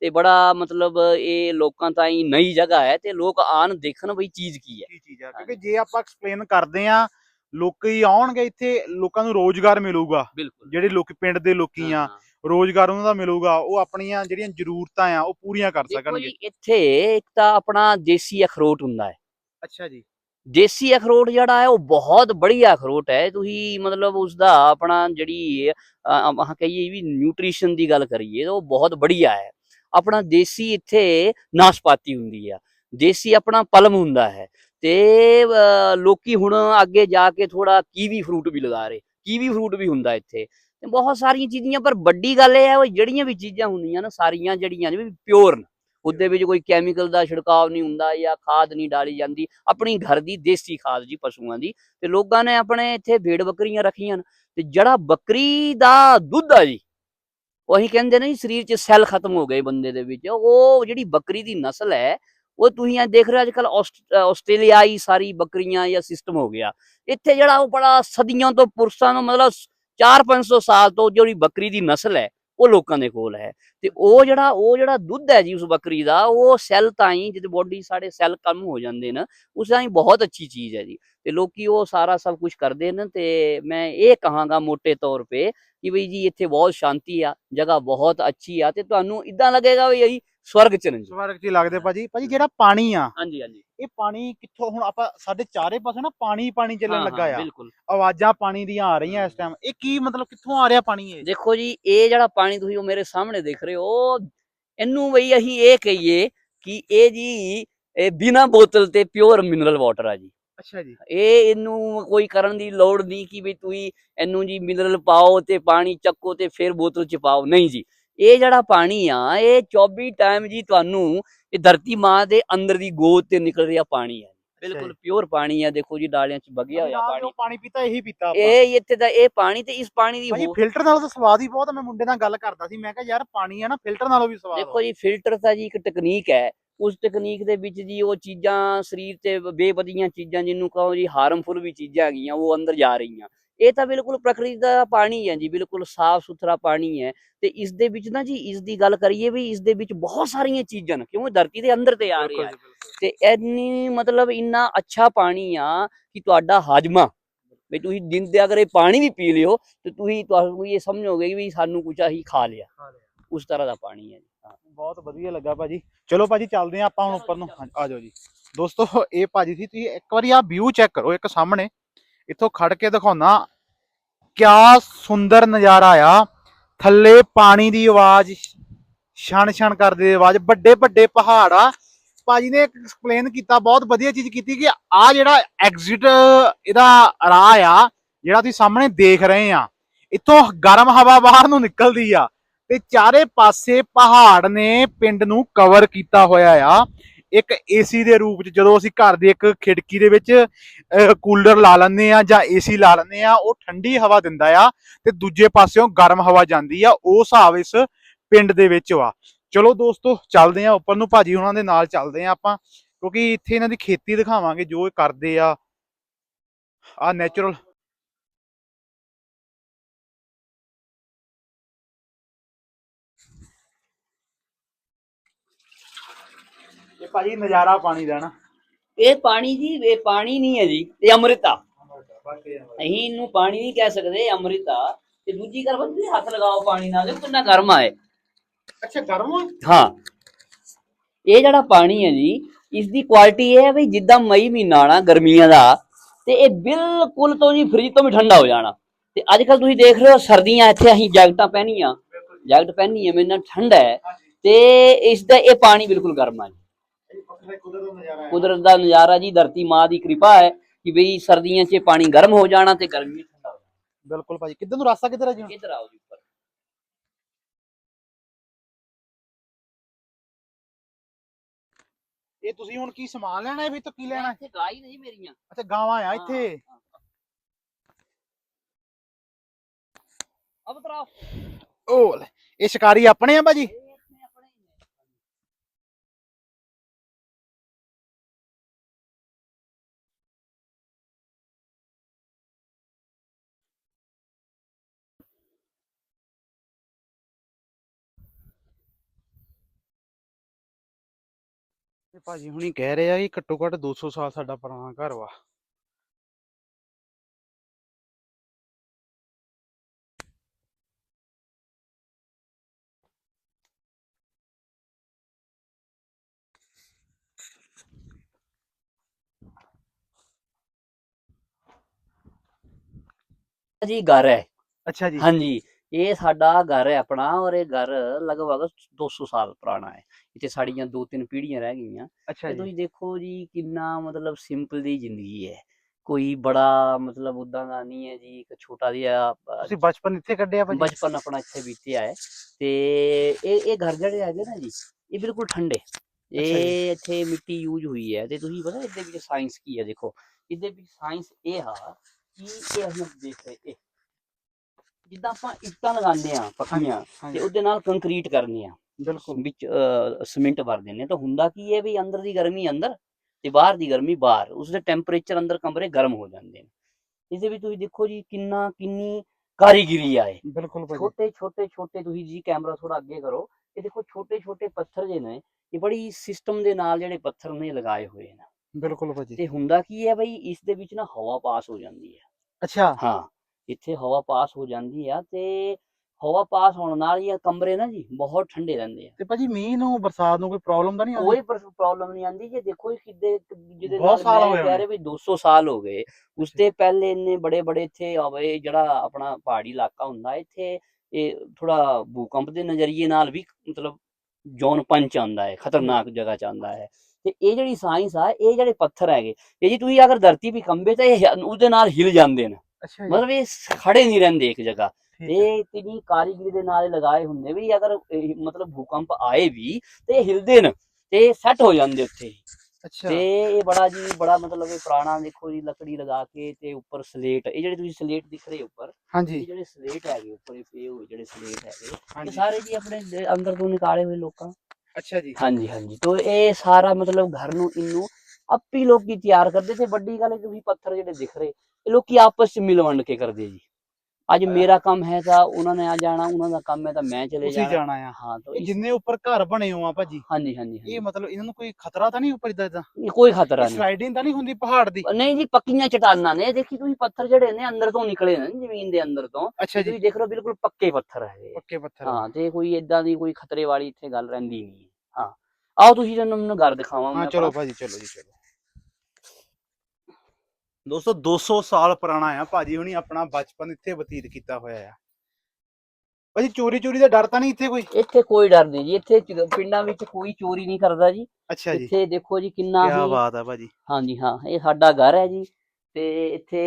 ਤੇ ਬੜਾ ਮਤਲਬ ਇਹ ਲੋਕਾਂ ਤਾਈਂ ਨਈ ਜਗ੍ਹਾ ਹੈ ਤੇ ਲੋਕ ਆਣ ਦੇਖਣ ਵੀ ਚੀਜ਼ ਕੀ ਹੈ। ਕੀ ਚੀਜ਼ ਆ? ਕਿਉਂਕਿ ਜੇ ਆਪਾਂ ਐਕਸਪਲੇਨ ਕਰਦੇ ਆ ਲੋਕੀ ਆਉਣਗੇ ਇੱਥੇ ਲੋਕਾਂ ਨੂੰ ਰੋਜ਼ਗਾਰ ਮਿਲੂਗਾ। ਜਿਹੜੇ ਲੋਕ ਪਿੰਡ ਦੇ ਲੋਕੀ ਆ। ਰੋਜ਼ਗਾਰ ਉਹਨਾਂ ਦਾ ਮਿਲੂਗਾ ਉਹ ਆਪਣੀਆਂ ਜਿਹੜੀਆਂ ਜ਼ਰੂਰਤਾਂ ਆ ਉਹ ਪੂਰੀਆਂ ਕਰ ਸਕਣਗੇ। ਇੱਥੇ ਇੱਕ ਤਾਂ ਆਪਣਾ ਦੇਸੀ ਅਖਰੋਟ ਹੁੰਦਾ ਹੈ। ਅੱਛਾ ਜੀ। ਦੇਸੀ ਅਖਰੋਟ ਜਿਹੜਾ ਹੈ ਉਹ ਬਹੁਤ ਬੜੀਆ ਅਖਰੋਟ ਹੈ। ਤੁਸੀਂ ਮਤਲਬ ਉਸ ਦਾ ਆਪਣਾ ਜਿਹੜੀ ਆਪਾਂ ਕਹੀਏ ਵੀ ਨਿਊਟ੍ਰੀਸ਼ਨ ਦੀ ਗੱਲ ਕਰੀਏ ਤਾਂ ਉਹ ਬਹੁਤ ਬੜੀਆ ਹੈ। ਆਪਣਾ ਦੇਸੀ ਇੱਥੇ ਨਾਸ਼ਪਾਤੀ ਹੁੰਦੀ ਆ। ਦੇਸੀ ਆਪਣਾ ਪਲਮ ਹੁੰਦਾ ਹੈ। ਤੇ ਅ, ਲੋਕੀ ਹੁਣ ਅੱਗੇ ਜਾ ਕੇ ਥੋੜਾ ਕੀਵੀ ਫਰੂਟ ਵੀ ਲਗਾ ਰਹੇ। ਕੀਵੀ ਫਰੂਟ ਵੀ ਹੁੰਦਾ ਇੱਥੇ। ਤੇ ਬਹੁਤ ਸਾਰੀਆਂ ਚੀਜ਼ਾਂ ਪਰ ਵੱਡੀ ਗੱਲ ਇਹ ਹੈ ਉਹ ਜਿਹੜੀਆਂ ਵੀ ਚੀਜ਼ਾਂ ਹੁੰਦੀਆਂ ਨਾ ਸਾਰੀਆਂ ਜਿਹੜੀਆਂ ਨੇ ਵੀ ਪਿਓਰ ਨੇ। ਉਹਦੇ ਵਿੱਚ ਕੋਈ ਕੈਮੀਕਲ ਦਾ ਛਿੜਕਾਵ ਨਹੀਂ ਹੁੰਦਾ ਜਾਂ ਖਾਦ ਨਹੀਂ ਡਾਲੀ ਜਾਂਦੀ, ਆਪਣੀ ਘਰ ਦੀ ਦੇਸੀ ਖਾਦ ਜੀ ਪਸ਼ੂਆਂ ਦੀ। ਤੇ ਲੋਕਾਂ ਨੇ ਆਪਣੇ ਇੱਥੇ ਭੇਡ ਬੱਕਰੀਆਂ ਰੱਖੀਆਂ ਨੇ, ਤੇ ਜਿਹੜਾ ਬੱਕਰੀ ਦਾ ਦੁੱਧ ਆ ਜੀ, ਉਹ ਅਸੀਂ ਕਹਿੰਦੇ ਨੇ ਜੀ ਸਰੀਰ 'ਚ ਸੈੱਲ ਖਤਮ ਹੋ ਗਏ ਬੰਦੇ ਦੇ ਵਿੱਚ। ਉਹ ਜਿਹੜੀ ਬੱਕਰੀ ਦੀ ਨਸਲ ਹੈ, ਉਹ ਤੁਸੀਂ ਇਹ ਦੇਖ ਰਹੇ ਹੋ ਅੱਜ ਕੱਲ ਆਸਟ੍ਰੇਲੀਆਈ ਸਾਰੀ ਬੱਕਰੀਆਂ ਜਾਂ ਸਿਸਟਮ ਹੋ ਗਿਆ। ਇੱਥੇ ਜਿਹੜਾ ਉਹ ਬੜਾ ਸਦੀਆਂ ਤੋਂ ਪੁਰਸ਼ਾਂ ਨੂੰ ਮਤਲਬ 4-500 ਸਾਲ ਤੋਂ ਜਿਹੜੀ ਬੱਕਰੀ ਦੀ ਨਸਲ ਹੈ ਉਹ ਲੋਕਾਂ ਦੇ ਕੋਲ ਹੈ। ਤੇ ਉਹ ਜਿਹੜਾ ਉਹ ਜਿਹੜਾ ਦੁੱਧ ਹੈ ਜੀ ਉਸ ਬੱਕਰੀ ਦਾ, ਉਹ ਸੈੱਲ ਤਾਈਂ ਜਿਹਦੇ ਬੋਡੀ ਸਾਡੇ ਸੈੱਲ ਕੰਮ ਹੋ ਜਾਂਦੇ ਨੇ, ਉਸ ਤਾਈਂ ਬਹੁਤ ਅੱਛੀ ਚੀਜ਼ ਹੈ ਜੀ। ਤੇ ਲੋਕੀ ਉਹ ਸਾਰਾ ਸਭ ਕੁਝ ਕਰਦੇ ਨੇ ਤੇ ਮੈਂ ਇਹ ਕਹਾਂਗਾ ਮੋٹے ਤੌਰ ਤੇ ਕਿ ਬਈ ਜੀ ਇੱਥੇ ਬਹੁਤ ਸ਼ਾਂਤੀ ਆ, ਜਗ੍ਹਾ ਬਹੁਤ ਅੱਛੀ ਆ ਤੇ ਤੁਹਾਨੂੰ ਇਦਾਂ ਲੱਗੇਗਾ ਵੀ ਅਸੀਂ ਸਵਰਗ ਚ ਨੇ ਜੀ। ਸਵਰਗ ਜੀ ਲੱਗਦੇ ਭਾਜੀ ਭਾਜੀ ਜਿਹੜਾ ਪਾਣੀ ਆ ਹਾਂਜੀ ਹਾਂਜੀ। ਇਹ ਪਾਣੀ ਕਿੱਥੋਂ ਹੁਣ ਆਪਾਂ ਸਾਡੇ ਚਾਰੇ ਪਾਸੇ ਨਾ ਪਾਣੀ ਪਾਣੀ ਚੱਲਣ ਹਾਂ, ਲੱਗਾ ਹਾਂ, ਆ। ਬਿਲਕੁਲ। ਆਵਾਜ਼ਾਂ ਪਾਣੀ ਦੀਆਂ ਆ ਰਹੀਆਂ ਇਸ ਟਾਈਮ ਇਹ ਕੀ ਮਤਲਬ ਕਿੱਥੋਂ ਆ ਰਿਹਾ ਪਾਣੀ ਇਹ? ਦੇਖੋ ਜੀ ਇਹ ਜਿਹੜਾ ਪਾਣੀ ਤੁਸੀਂ ਉਹ ਮੇਰੇ ਸਾਹਮਣੇ ਦੇਖ ਰਹੇ ਹੋ ਇਹਨੂੰ ਬਈ ਅਸੀਂ ਇਹ ਕਹੀਏ ਕਿ ਇਹ ਜੀ ਇਹ ਬਿਨਾ ਬੋਤਲ ਤੇ ਪਿਓਰ ਮਿਨਰਲ ਵਾਟਰ ਆ ਜੀ। ਅੱਛਾ ਜੀ। ਇਹ ਇਹਨੂੰ ਕੋਈ ਕਰਨ ਦੀ ਲੋੜ ਨਹੀਂ ਕਿ ਵੀ ਤੁਸੀਂ ਇਹਨੂੰ ਜੀ ਮਿਨਰਲ ਪਾਓ ਤੇ ਪਾਣੀ ਚੱਕੋ ਤੇ ਫਿਰ ਬੋਤਲ ਚ ਪਾਓ। ਨਹੀਂ ਜੀ ਇਹ ਜਿਹੜਾ ਪਾਣੀ ਆ ਇਹ 24 ਟਾਈਮ ਜੀ ਤੁਹਾਨੂੰ ਇਹ ਧਰਤੀ ਮਾਂ ਦੇ ਅੰਦਰ ਦੀ ਗੋਦ ਤੇ ਨਿਕਲ ਰਿਹਾ ਪਾਣੀ ਹੈ ਬਿਲਕੁਲ। ਪਿਓਰ ਪਾਣੀ ਹੈ ਦੇਖੋ ਜੀ ਡਾਲਿਆਂ ਚ ਵਗਿਆ ਹੋਇਆ ਪਾਣੀ। ਪਾਣੀ ਪੀਤਾ ਇਹੀ ਪੀਤਾ ਆਪਾਂ। ਇਹ ਇੱਥੇ ਦਾ ਇਹ ਪਾਣੀ ਤੇ ਇਸ ਪਾਣੀ ਦੀ ਹੋਰ- ਫਿਲਟਰ ਨਾਲ ਤਾਂ ਸਵਾਦ ਹੀ ਬਹੁਤ ਆ। ਮੈਂ ਮੁੰਡੇ ਨਾਲ ਗੱਲ ਕਰਦਾ ਸੀ ਮੈਂ ਕਿਹਾ ਯਾਰ ਪਾਣੀ ਆ ਨਾ ਫਿਲਟਰ ਨਾਲੋਂ ਵੀ ਸਵਾਦ ਦੇਖੋ ਜੀ ਫਿਲਟਰ ਤਾਂ ਜੀ ਇੱਕ ਟੈਕਨੀਕ ਹੈ। ਉਸ ਟੈਕਨੀਕ ਦੇ ਵਿੱਚ ਜੀ ਉਹ ਚੀਜ਼ਾਂ ਸਰੀਰ ਤੇ ਬੇਵਦੀਆਂ ਚੀਜ਼ਾਂ ਜਿਹਨੂੰ ਕਹੋ ਜੀ ਹਾਰਮਫੁਲ ਵੀ ਚੀਜ਼ਾਂ ਹੈਗੀਆਂ ਉਹ ਅੰਦਰ ਜਾ ਰਹੀਆਂ। ਇਹ ਤਾਂ ਬਿਲਕੁਲ ਪ੍ਰਕਿਰਤੀ ਦਾ ਪਾਣੀ ਹੈ ਜੀ ਬਿਲਕੁਲ ਸਾਫ਼ ਸੁਥਰਾ ਪਾਣੀ ਹੈ ਤੇ ਇਸ ਦੇ ਵਿੱਚ ਨਾ ਜੀ ਇਸ ਦੀ ਗੱਲ ਕਰੀਏ ਵੀ ਇਸ ਦੇ ਵਿੱਚ ਬਹੁਤ ਸਾਰੀਆਂ ਚੀਜ਼ਾਂ ਨੇ ਕਿਉਂ ਇਹ ਧਰਤੀ ਦੇ ਅੰਦਰ ਤੇ ਆ ਰਿਹਾ ਹੈ। ਤੇ ਇੰਨੀ ਮਤਲਬ ਇੰਨਾ ਅੱਛਾ ਪਾਣੀ ਆ ਕਿ ਤੁਹਾਡਾ ਹਾਜਮਾ ਵੀ ਤੁਸੀਂ ਦਿਨ ਦੇ ਅਗਰ ਇਹ ਪਾਣੀ ਵੀ ਪੀ ਲਿਓ ਤੇ ਤੁਸੀਂ ਤੁਹਾਨੂੰ ਇਹ ਸਮਝੋਗੇ ਵੀ ਸਾਨੂੰ ਕੁਝ ਅਸੀਂ ਖਾ ਲਿਆ। ਉਸ ਤਰ੍ਹਾਂ ਦਾ ਪਾਣੀ ਹੈ ਬਹੁਤ ਵਧੀਆ ਲੱਗਾ ਭਾਜੀ। ਚਲੋ ਭਾਜੀ ਚੱਲਦੇ ਆ ਆਪਾਂ ਹੁਣ ਉੱਪਰ ਨੂੰ। ਆ ਜਾਓ ਜੀ। ਦੋਸਤੋ ਇਹ ਭਾਜੀ ਸੀ ਤੁਸੀਂ ਇੱਕ ਵਾਰੀ ਆ ਵਿਊ ਚੈੱਕ ਕਰੋ ਇੱਕ ਸਾਹਮਣੇ। ਇੱਥੋਂ ਖੜ ਕੇ ਦਿਖਾਉਣਾ। ਕਿਆ ਸੁੰਦਰ ਨਜ਼ਾਰਾ ਆ। ਥੱਲੇ ਪਾਣੀ ਦੀ ਆਵਾਜ਼ ਛਣ ਛਣ ਕਰਦੇ ਆਵਾਜ਼ ਵੱਡੇ ਵੱਡੇ ਪਹਾੜ ਆ। ਭਾਜੀ ਨੇ ਐਕਸਪਲੇਨ ਕੀਤਾ, ਬਹੁਤ ਵਧੀਆ ਚੀਜ਼ ਕੀਤੀ ਕਿ ਆ ਜਿਹੜਾ ਐਗਜ਼ਿਟ ਇਹਦਾ ਰਾਹ ਆ, ਜਿਹੜਾ ਤੁਸੀਂ ਸਾਹਮਣੇ ਦੇਖ ਰਹੇ ਆ, ਇੱਥੋਂ ਗਰਮ ਹਵਾ ਬਾਹਰ ਨੂੰ ਨਿਕਲਦੀ ਆ ਤੇ ਚਾਰੇ ਪਾਸੇ ਪਹਾੜ ਨੇ ਪਿੰਡ ਨੂੰ ਕਵਰ ਕੀਤਾ ਹੋਇਆ ਆ। ਇੱਕ ਏਸੀ ਦੇ ਰੂਪ ਚ ਜਦੋਂ ਅਸੀਂ ਘਰ ਦੀ ਇੱਕ ਖਿੜਕੀ ਦੇ ਵਿੱਚ ਕੂਲਰ ਲਾ ਲੈਂਦੇ ਆ ਜਾਂ ਏਸੀ ਲਾ ਲੈਂਦੇ ਆ ਉਹ ਠੰਡੀ ਹਵਾ ਦਿੰਦਾ ਆ ਤੇ ਦੂਜੇ ਪਾਸਿਓਂ ਗਰਮ ਹਵਾ ਜਾਂਦੀ ਆ, ਉਹ ਹਿਸਾਬ ਇਸ ਪਿੰਡ ਦੇ ਵਿੱਚ ਵਾ। ਚਲੋ ਦੋਸਤੋ, ਚੱਲਦੇ ਆ ਉੱਪਰ ਨੂੰ, ਭਾਜੀ ਉਹਨਾਂ ਦੇ ਨਾਲ ਚੱਲਦੇ ਆ ਆਪਾਂ, ਕਿਉਂਕਿ ਇੱਥੇ ਇਹਨਾਂ ਦੀ ਖੇਤੀ ਦਿਖਾਵਾਂਗੇ ਜੋ ਇਹ ਕਰਦੇ ਆ। ਆ ਨੈਚੁਰਲ ਭਾਜੀ ਨਜ਼ਾਰਾ ਪਾਣੀ ਦਾ ਨਾ। ਇਹ ਪਾਣੀ ਜੀ ਇਹ ਪਾਣੀ ਨਹੀਂ ਹੈ ਜੀ ਇਹ ਅੰਮ੍ਰਿਤ। ਆ ਅਸੀਂ ਇਹਨੂੰ ਪਾਣੀ ਨਹੀਂ ਕਹਿ ਸਕਦੇ ਇਹ ਅੰਮ੍ਰਿਤ। ਆ ਤੇ ਦੂਜੀ ਗੱਲ ਬੰਦੇ ਹੱਥ ਲਗਾਓ ਪਾਣੀ ਨਾਲ ਕਿੰਨਾ ਗਰਮ ਆ ਇਹ। ਅੱਛਾ ਗਰਮ ਆ? ਹਾਂ। ਇਹ ਜਿਹੜਾ ਪਾਣੀ ਹੈ ਜੀ ਇਸ ਦੀ ਕੁਆਲਿਟੀ ਇਹ ਹੈ ਵੀ ਜਿੱਦਾਂ ਮਈ ਮਹੀਨਾ ਆਣਾ ਗਰਮੀਆਂ ਦਾ ਤੇ ਇਹ ਬਿਲਕੁਲ ਤੋਂ ਜੀ ਫ੍ਰਿਜ ਤੋਂ ਵੀ ਠੰਡਾ ਹੋ ਜਾਣਾ। ਤੇ ਅੱਜ ਕੱਲ ਤੁਸੀਂ ਦੇਖ ਰਹੇ ਹੋ ਸਰਦੀਆਂ ਇੱਥੇ ਅਸੀਂ ਜੈਕਟਾਂ ਪਹਿਨੀਆਂ। ਜੈਕਟ ਪਹਿਨੀ ਹੈ ਮੇਰੇ ਨਾਲ ਠੰਡਾ ਹੈ। ਤੇ ਇਸ ਦਾ ਇਹ ਪਾਣੀ ਬਿਲਕੁਲ ਗਰਮ ਜੀ। ਕੁਦਰਤ ਦਾ ਨਜ਼ਾਰਾ ਕੁਦਰਤ ਦਾ ਨਜ਼ਾਰਾ ਜੀ ਧਰਤੀ ਮਾਂ ਦੀ ਕਿਰਪਾ ਹੈ ਕਿ ਬਈ ਸਰਦੀਆਂ 'ਚ ਪਾਣੀ ਗਰਮ ਹੋ ਜਾਣਾ ਤੇ ਗਰਮੀ 'ਚ ਠੰਡਾ ਹੋ ਬਿਲਕੁਲ ਭਾਜੀ। ਕਿੱਧਰ ਨੂੰ ਰਸਤਾ ਕਿੱਧਰ ਹੈ ਜੀ ਜਾਣਾ ਇੱਧਰ ਆਓ ਜੀ ਉੱਪਰ? ਇਹ ਤੁਸੀਂ ਹੁਣ ਕੀ ਸਮਾਨ ਲੈਣਾ ਹੈ ਵੀ ਤੋਂ ਕੀ ਲੈਣਾ ਹੈ? ਇੱਥੇ ਗਾਈ ਨਹੀਂ ਮੇਰੀਆਂ। ਅੱਛਾ ਗਾਵਾਂ ਆ ਇੱਥੇ। ਅਬ ਤਰਾਓ ਉਹ ਲੈ, ਇਹ ਸ਼ਿਕਾਰੀ ਆਪਣੇ ਆ ਭਾਜੀ? ਭਾਜੀ ਹੁਣੀ ਕਹਿ ਰਹੇ ਆ ਕਿ ਘੱਟੋ ਘੱਟ 200 ਸਾਲ ਸਾਡਾ ਪੁਰਾਣਾ ਘਰ ਵਾ। ਜੀ ਘਰ ਹੈ। ਅੱਛਾ ਜੀ। ਹਾਂਜੀ। ਇਹ ਸਾਡਾ ਘਰ ਹੈ ਆਪਣਾ ਔਰ ਇਹ ਘਰ ਲਗਭਗ 200 ਸਾਲ ਪੁਰਾਣਾ ਹੈ। ਇੱਥੇ ਸਾਡੀਆਂ ਦੋ ਤਿੰਨ ਪੀੜ੍ਹੀਆਂ ਰਹਿ ਗਈਆਂ। ਅੱਛਾ ਤੇ ਤੁਸੀਂ ਦੇਖੋ ਜੀ ਕਿੰਨਾ ਮਤਲਬ ਸਿੰਪਲ ਦੀ ਜ਼ਿੰਦਗੀ ਹੈ। ਕੋਈ ਬੜਾ ਮਤਲਬ ਉਦਾਂ ਦਾ ਨਹੀਂ ਹੈ ਜੀ ਇੱਕ ਛੋਟਾ ਜਿਹਾ ਤੁਸੀਂ ਬਚਪਨ ਇੱਥੇ ਕੱਢਿਆ ਭਾਜੀ? ਬਚਪਨ ਆਪਣਾ ਇੱਥੇ ਬੀਤਿਆ ਹੈ। ਤੇ ਇਹ ਇਹ ਘਰ ਜਿਹੜੇ ਹੈਗੇ ਨਾ ਜੀ ਇਹ ਬਿਲਕੁਲ ਠੰਡੇ। ਇਹ ਇੱਥੇ ਮਿੱਟੀ ਯੂਜ਼ ਹੋਈ ਹੈ ਤੇ ਤੁਸੀਂ ਪਤਾ ਇਹਦੇ ਵਿੱਚ ਸਾਇੰਸ ਕੀ ਹੈ ਦੇਖੋ। ਇਹਦੇ ਵਿੱਚ ਸਾਇੰਸ ਇਹ ਆ ਕਿ ਇਹ ਅਸੀਂ ਦੇਖ ਰਹੇ ਇਹ ਜਿੱਦਾਂ ਆਪਾਂ ਇੱਟਾਂ ਲਗਾਉਂਦੇ ਆ ਪੱਕੀਆਂ ਤੇ ਉਹਦੇ ਨਾਲ ਕੰਕਰੀਟ ਕਰਨੇ ਆ। ਬਿਲਕੁਲ। ਵਿੱਚ ਸੀਮਿੰਟ ਭਰ ਆ ਤਾਂ ਹੁੰਦਾ ਕੀ ਹੈ ਵੀ ਅੰਦਰ ਦੀ ਗਰਮੀ ਅੰਦਰ ਤੇ ਬਾਹਰ ਦੀ ਗਰਮੀ ਬਾਹਰ। ਉਸਦੇ ਟੈਂਪਰੇਚਰ ਅੰਦਰ ਕਮਰੇ ਗਰਮ ਹੋ ਜਾਂਦੇ ਨੇ। ਇਹਦੇ ਵਿੱਚ ਤੁਸੀਂ ਦੇਖੋ ਜੀ ਕਿੰਨਾ ਕਿੰਨੀ ਕਾਰੀਗਰੀ ਆ ਇਹ। ਬਿਲਕੁਲ ਛੋਟੇ ਛੋਟੇ ਛੋਟੇ ਤੁਸੀਂ ਜੀ ਕੈਮਰਾ ਥੋੜਾ ਅੱਗੇ ਕਰੋ। ਇਹ ਦੇਖੋ ਛੋਟੇ ਛੋਟੇ ਪੱਥਰ ਜੇ ਨੇ। ਇਹ ਬੜੀ ਸਿਸਟਮ ਦੇ ਨਾਲ ਜਿਹੜੇ ਪੱਥਰ ਨੇ ਲਗਾਏ ਹੋਏ ਨੇ। ਬਿਲਕੁਲ ਭਾਜੀ। ਤੇ ਹੁੰਦਾ ਕੀ ਹੈ ਬਈ ਇਸ ਦੇ ਵਿੱਚ ਨਾ ਹਵਾ ਪਾਸ ਹੋ ਜਾਂਦੀ ਹੈ। ਅੱਛਾ। ਹਾਂ। ਇੱਥੇ ਹਵਾ ਪਾਸ ਹੋ ਜਾਂਦੀ ਆ ਤੇ ਹਵਾ ਪਾਸ ਹੋਣ ਨਾਲ ਇਹ ਕਮਰੇ ਨਾ ਜੀ ਬਹੁਤ ਠੰਡੇ ਰਹਿੰਦੇ ਆ। ਤੇ ਭਾਜੀ ਮੀਂਹ ਨੂੰ ਬਰਸਾਤ ਨੂੰ ਕੋਈ ਪ੍ਰੋਬਲਮ ਤਾਂ ਨਹੀਂ ਆਉਂਦੀ? ਕੋਈ ਪ੍ਰੋਬਲਮ ਨਹੀਂ ਆਂਦੀ ਜੇ। ਦੇਖੋ ਇਹ ਕਿੱਦੇ ਜਿਹਦੇ ਬਹੁਤ ਨਾਲ ਸਾਲ ਹੋ ਮੈਂ ਗਏ ਕਹਿ ਰਿਹਾ ਵੀ 200 ਸਾਲ ਹੋ ਗਏ। ਉਸ ਤੇ ਪਹਿਲੇ ਇੰਨੇ ਬੜੇ ਬੜੇ ਇੱਥੇ ਆਵੇ ਜਿਹੜਾ ਆਪਣਾ ਪਹਾੜੀ ਇਲਾਕਾ ਹੁੰਦਾ ਇੱਥੇ ਇਹ ਥੋੜਾ ਭੂਕੰਪ ਦੇ ਨਜ਼ਰੀਏ ਨਾਲ ਵੀ ਮਤਲਬ ਜ਼ੋਨ ਪੰਚ ਆਉਂਦਾ ਹੈ ਖਤਰਨਾਕ ਜਗ੍ਹਾ ਚ ਆਉਂਦਾ ਹੈ। ਤੇ ਇਹ ਜਿਹੜੀ ਸਾਇੰਸ ਆ ਇਹ ਜਿਹੜੇ ਪੱਥਰ ਹੈਗੇ ਇਹ ਜੀ ਤੁਸੀਂ ਅਗਰ ਧਰਤੀ ਵੀ ਕੰਬੇ ਤਾਂ ਇਹ ਉਹਦੇ ਨਾਲ ਹਿਲ ਜਾਂਦੇ ਨੇ। ਅੱਛਾ ਜੀ। ਮਤਲਬ ਇਹ ਖੜੇ ਨਹੀਂ ਰਹਿੰਦੇ ਇੱਕ ਜਗ੍ਹਾ। ਇਹ ਕਿੰਨੀ ਕਾਰੀਗਰੀ ਦੇ ਨਾਲ ਇਹ ਲਗਾਏ ਹੁੰਦੇ ਵੀ ਅਗਰ ਇਹ ਮਤਲਬ ਭੂਕੰਪ ਆਏ ਵੀ ਤੇ ਇਹ ਹਿਲਦੇ ਨੇ ਤੇ ਸੈੱਟ ਹੋ ਜਾਂਦੇ ਉੱਥੇ। ਅੱਛਾ। ਤੇ ਇਹ ਬੜਾ ਜੀ ਬੜਾ ਮਤਲਬ ਇਹ ਪੁਰਾਣਾ ਦੇਖੋ ਜੀ ਲੱਕੜੀ ਲਗਾ ਕੇ ਤੇ ਉੱਪਰ ਸਲੇਟ ਇਹ ਜਿਹੜੇ ਤੁਸੀਂ ਸਲੇਟ ਦਿਖ ਰਹੇ ਉੱਪਰ ਇਹ ਹਾਂਜੀ ਜਿਹੜੇ ਸਲੇਟ ਹੈਗੇ ਉੱਪਰ ਇਹ ਹੋਏ ਜਿਹੜੇ ਸਲੇਟ ਹੈਗੇ ਇਹ ਸਾਰੇ ਜੀ ਆਪਣੇ ਅੰਦਰ ਤੋਂ ਨਿਕਾਲੇ ਹੋਏ ਲੋਕਾਂ। ਅੱਛਾ ਜੀ। ਹਾਂਜੀ ਹਾਂਜੀ। ਤੋਂ ਇਹ ਸਾਰਾ ਮਤਲਬ ਘਰ ਨੂੰ ਇਹਨੂੰ ਆਪੀ ਲੋਕੀ ਤਿਆਰ ਕਰਦੇ। ਤੇ ਵੱਡੀ ਗੱਲ ਕਿ ਤੁਸੀਂ ਪੱਥਰ ਜਿਹੜੇ ਦਿਖ ਰਹੇ ਇਹ ਲੋਕੀ ਆਪਸ ਚ ਮਿਲ ਵੰਡ ਕੇ ਕਰਦੇ ਜੀ। ਅੱਜ ਮੇਰਾ ਕੰਮ ਹੈ ਤਾਂ ਉਹਨਾਂ ਨੇ ਆ ਜਾਣਾ ਉਹਨਾਂ ਦਾ ਕੰਮ ਹੈ ਤਾਂ ਮੈਂ ਚਲੇ ਤੁਸੀਂ ਜਾਣਾ। ਜਾਣਾ ਆ। ਹਾਂ ਤਾਂ ਇਹ ਜਿੰਨੇ ਉੱਪਰ ਘਰ ਬਣੇ ਹੋ ਆ ਭਾਜੀ ਹਾਂਜੀ ਹਾਂਜੀ ਹਾਂਜੀ। ਇਹ ਮਤਲਬ ਇਹਨਾਂ ਨੂੰ ਕੋਈ ਖਤਰਾ ਤਾਂ ਨਹੀਂ ਉੱਪਰ ਇਦਾਂ ਇਦਾਂ ਇਹ ਕੋਈ ਖਤਰਾ ਨਹੀਂ। ਸਲਾਈਡਿੰਗ ਤਾਂ ਨਹੀਂ ਹੁੰਦੀ ਪਹਾੜ ਦੀ? ਨਹੀਂ ਜੀ ਪੱਕੀਆਂ ਚਟਾਨਾਂ ਨੇ। ਦੇਖੀ ਤੁਸੀਂ ਪੱਥਰ ਜਿਹੜੇ ਨੇ ਅੰਦਰ ਤੋਂ ਨਿਕਲੇ ਨੇ ਜ਼ਮੀਨ ਦੇ ਅੰਦਰ ਤੋਂ ਅੱਛਾ ਜੀ। ਤੁਸੀਂ ਦੇਖ ਰਹੇ ਹੋ ਬਿਲਕੁਲ ਪੱਕੇ ਪੱਥਰ ਹੈਗੇ ਪੱਕੇ ਪੱਥਰ। ਹਾਂ ਤੇ ਕੋਈ ਇਦਾਂ ਦੀ ਕੋਈ ਖਤਰੇ ਵਾਲੀ ਇੱਥੇ ਗੱਲ ਰਹਿੰਦੀ ਨਹੀਂ ਹਾਂ। ਆਓ ਤੁਸੀਂ ਤੁਹਾਨੂੰ ਮੈਨੂੰ ਘਰ ਦਿਖਾਵਾਂ ਹਾਂ ਮੈਂ ਚਲੋ। ਭਾਜੀ ਚਲੋ ਜੀ ਚਲੋ। ਦੋਸਤੋ 200 ਸਾਲ ਪੁਰਾਣਾ ਆ ਭਾਜੀ ਹੁਣੀ ਆਪਣਾ ਬਚਪਨ ਇੱਥੇ ਬਤੀਤ ਕੀਤਾ ਹੋਇਆ ਆ। ਭਾਜੀ ਚੋਰੀ ਚੋਰੀ ਦਾ ਡਰ ਤਾਂ ਨਹੀਂ ਇੱਥੇ ਕੋਈ? ਇੱਥੇ ਕੋਈ ਡਰ ਨਹੀਂ ਜੀ ਇੱਥੇ ਚ- ਪਿੰਡਾਂ ਵਿੱਚ ਕੋਈ ਚੋਰੀ ਨਹੀਂ ਕਰਦਾ ਜੀ। ਅੱਛਾ ਜੀ। ਇੱਥੇ ਦੇਖੋ ਜੀ ਕਿੰਨਾ ਕੀ ਹੀ ਬਾਤ ਆ ਭਾਜੀ। ਹਾਂਜੀ ਹਾਂ ਇਹ ਸਾਡਾ ਘਰ ਹੈ ਜੀ ਤੇ ਇੱਥੇ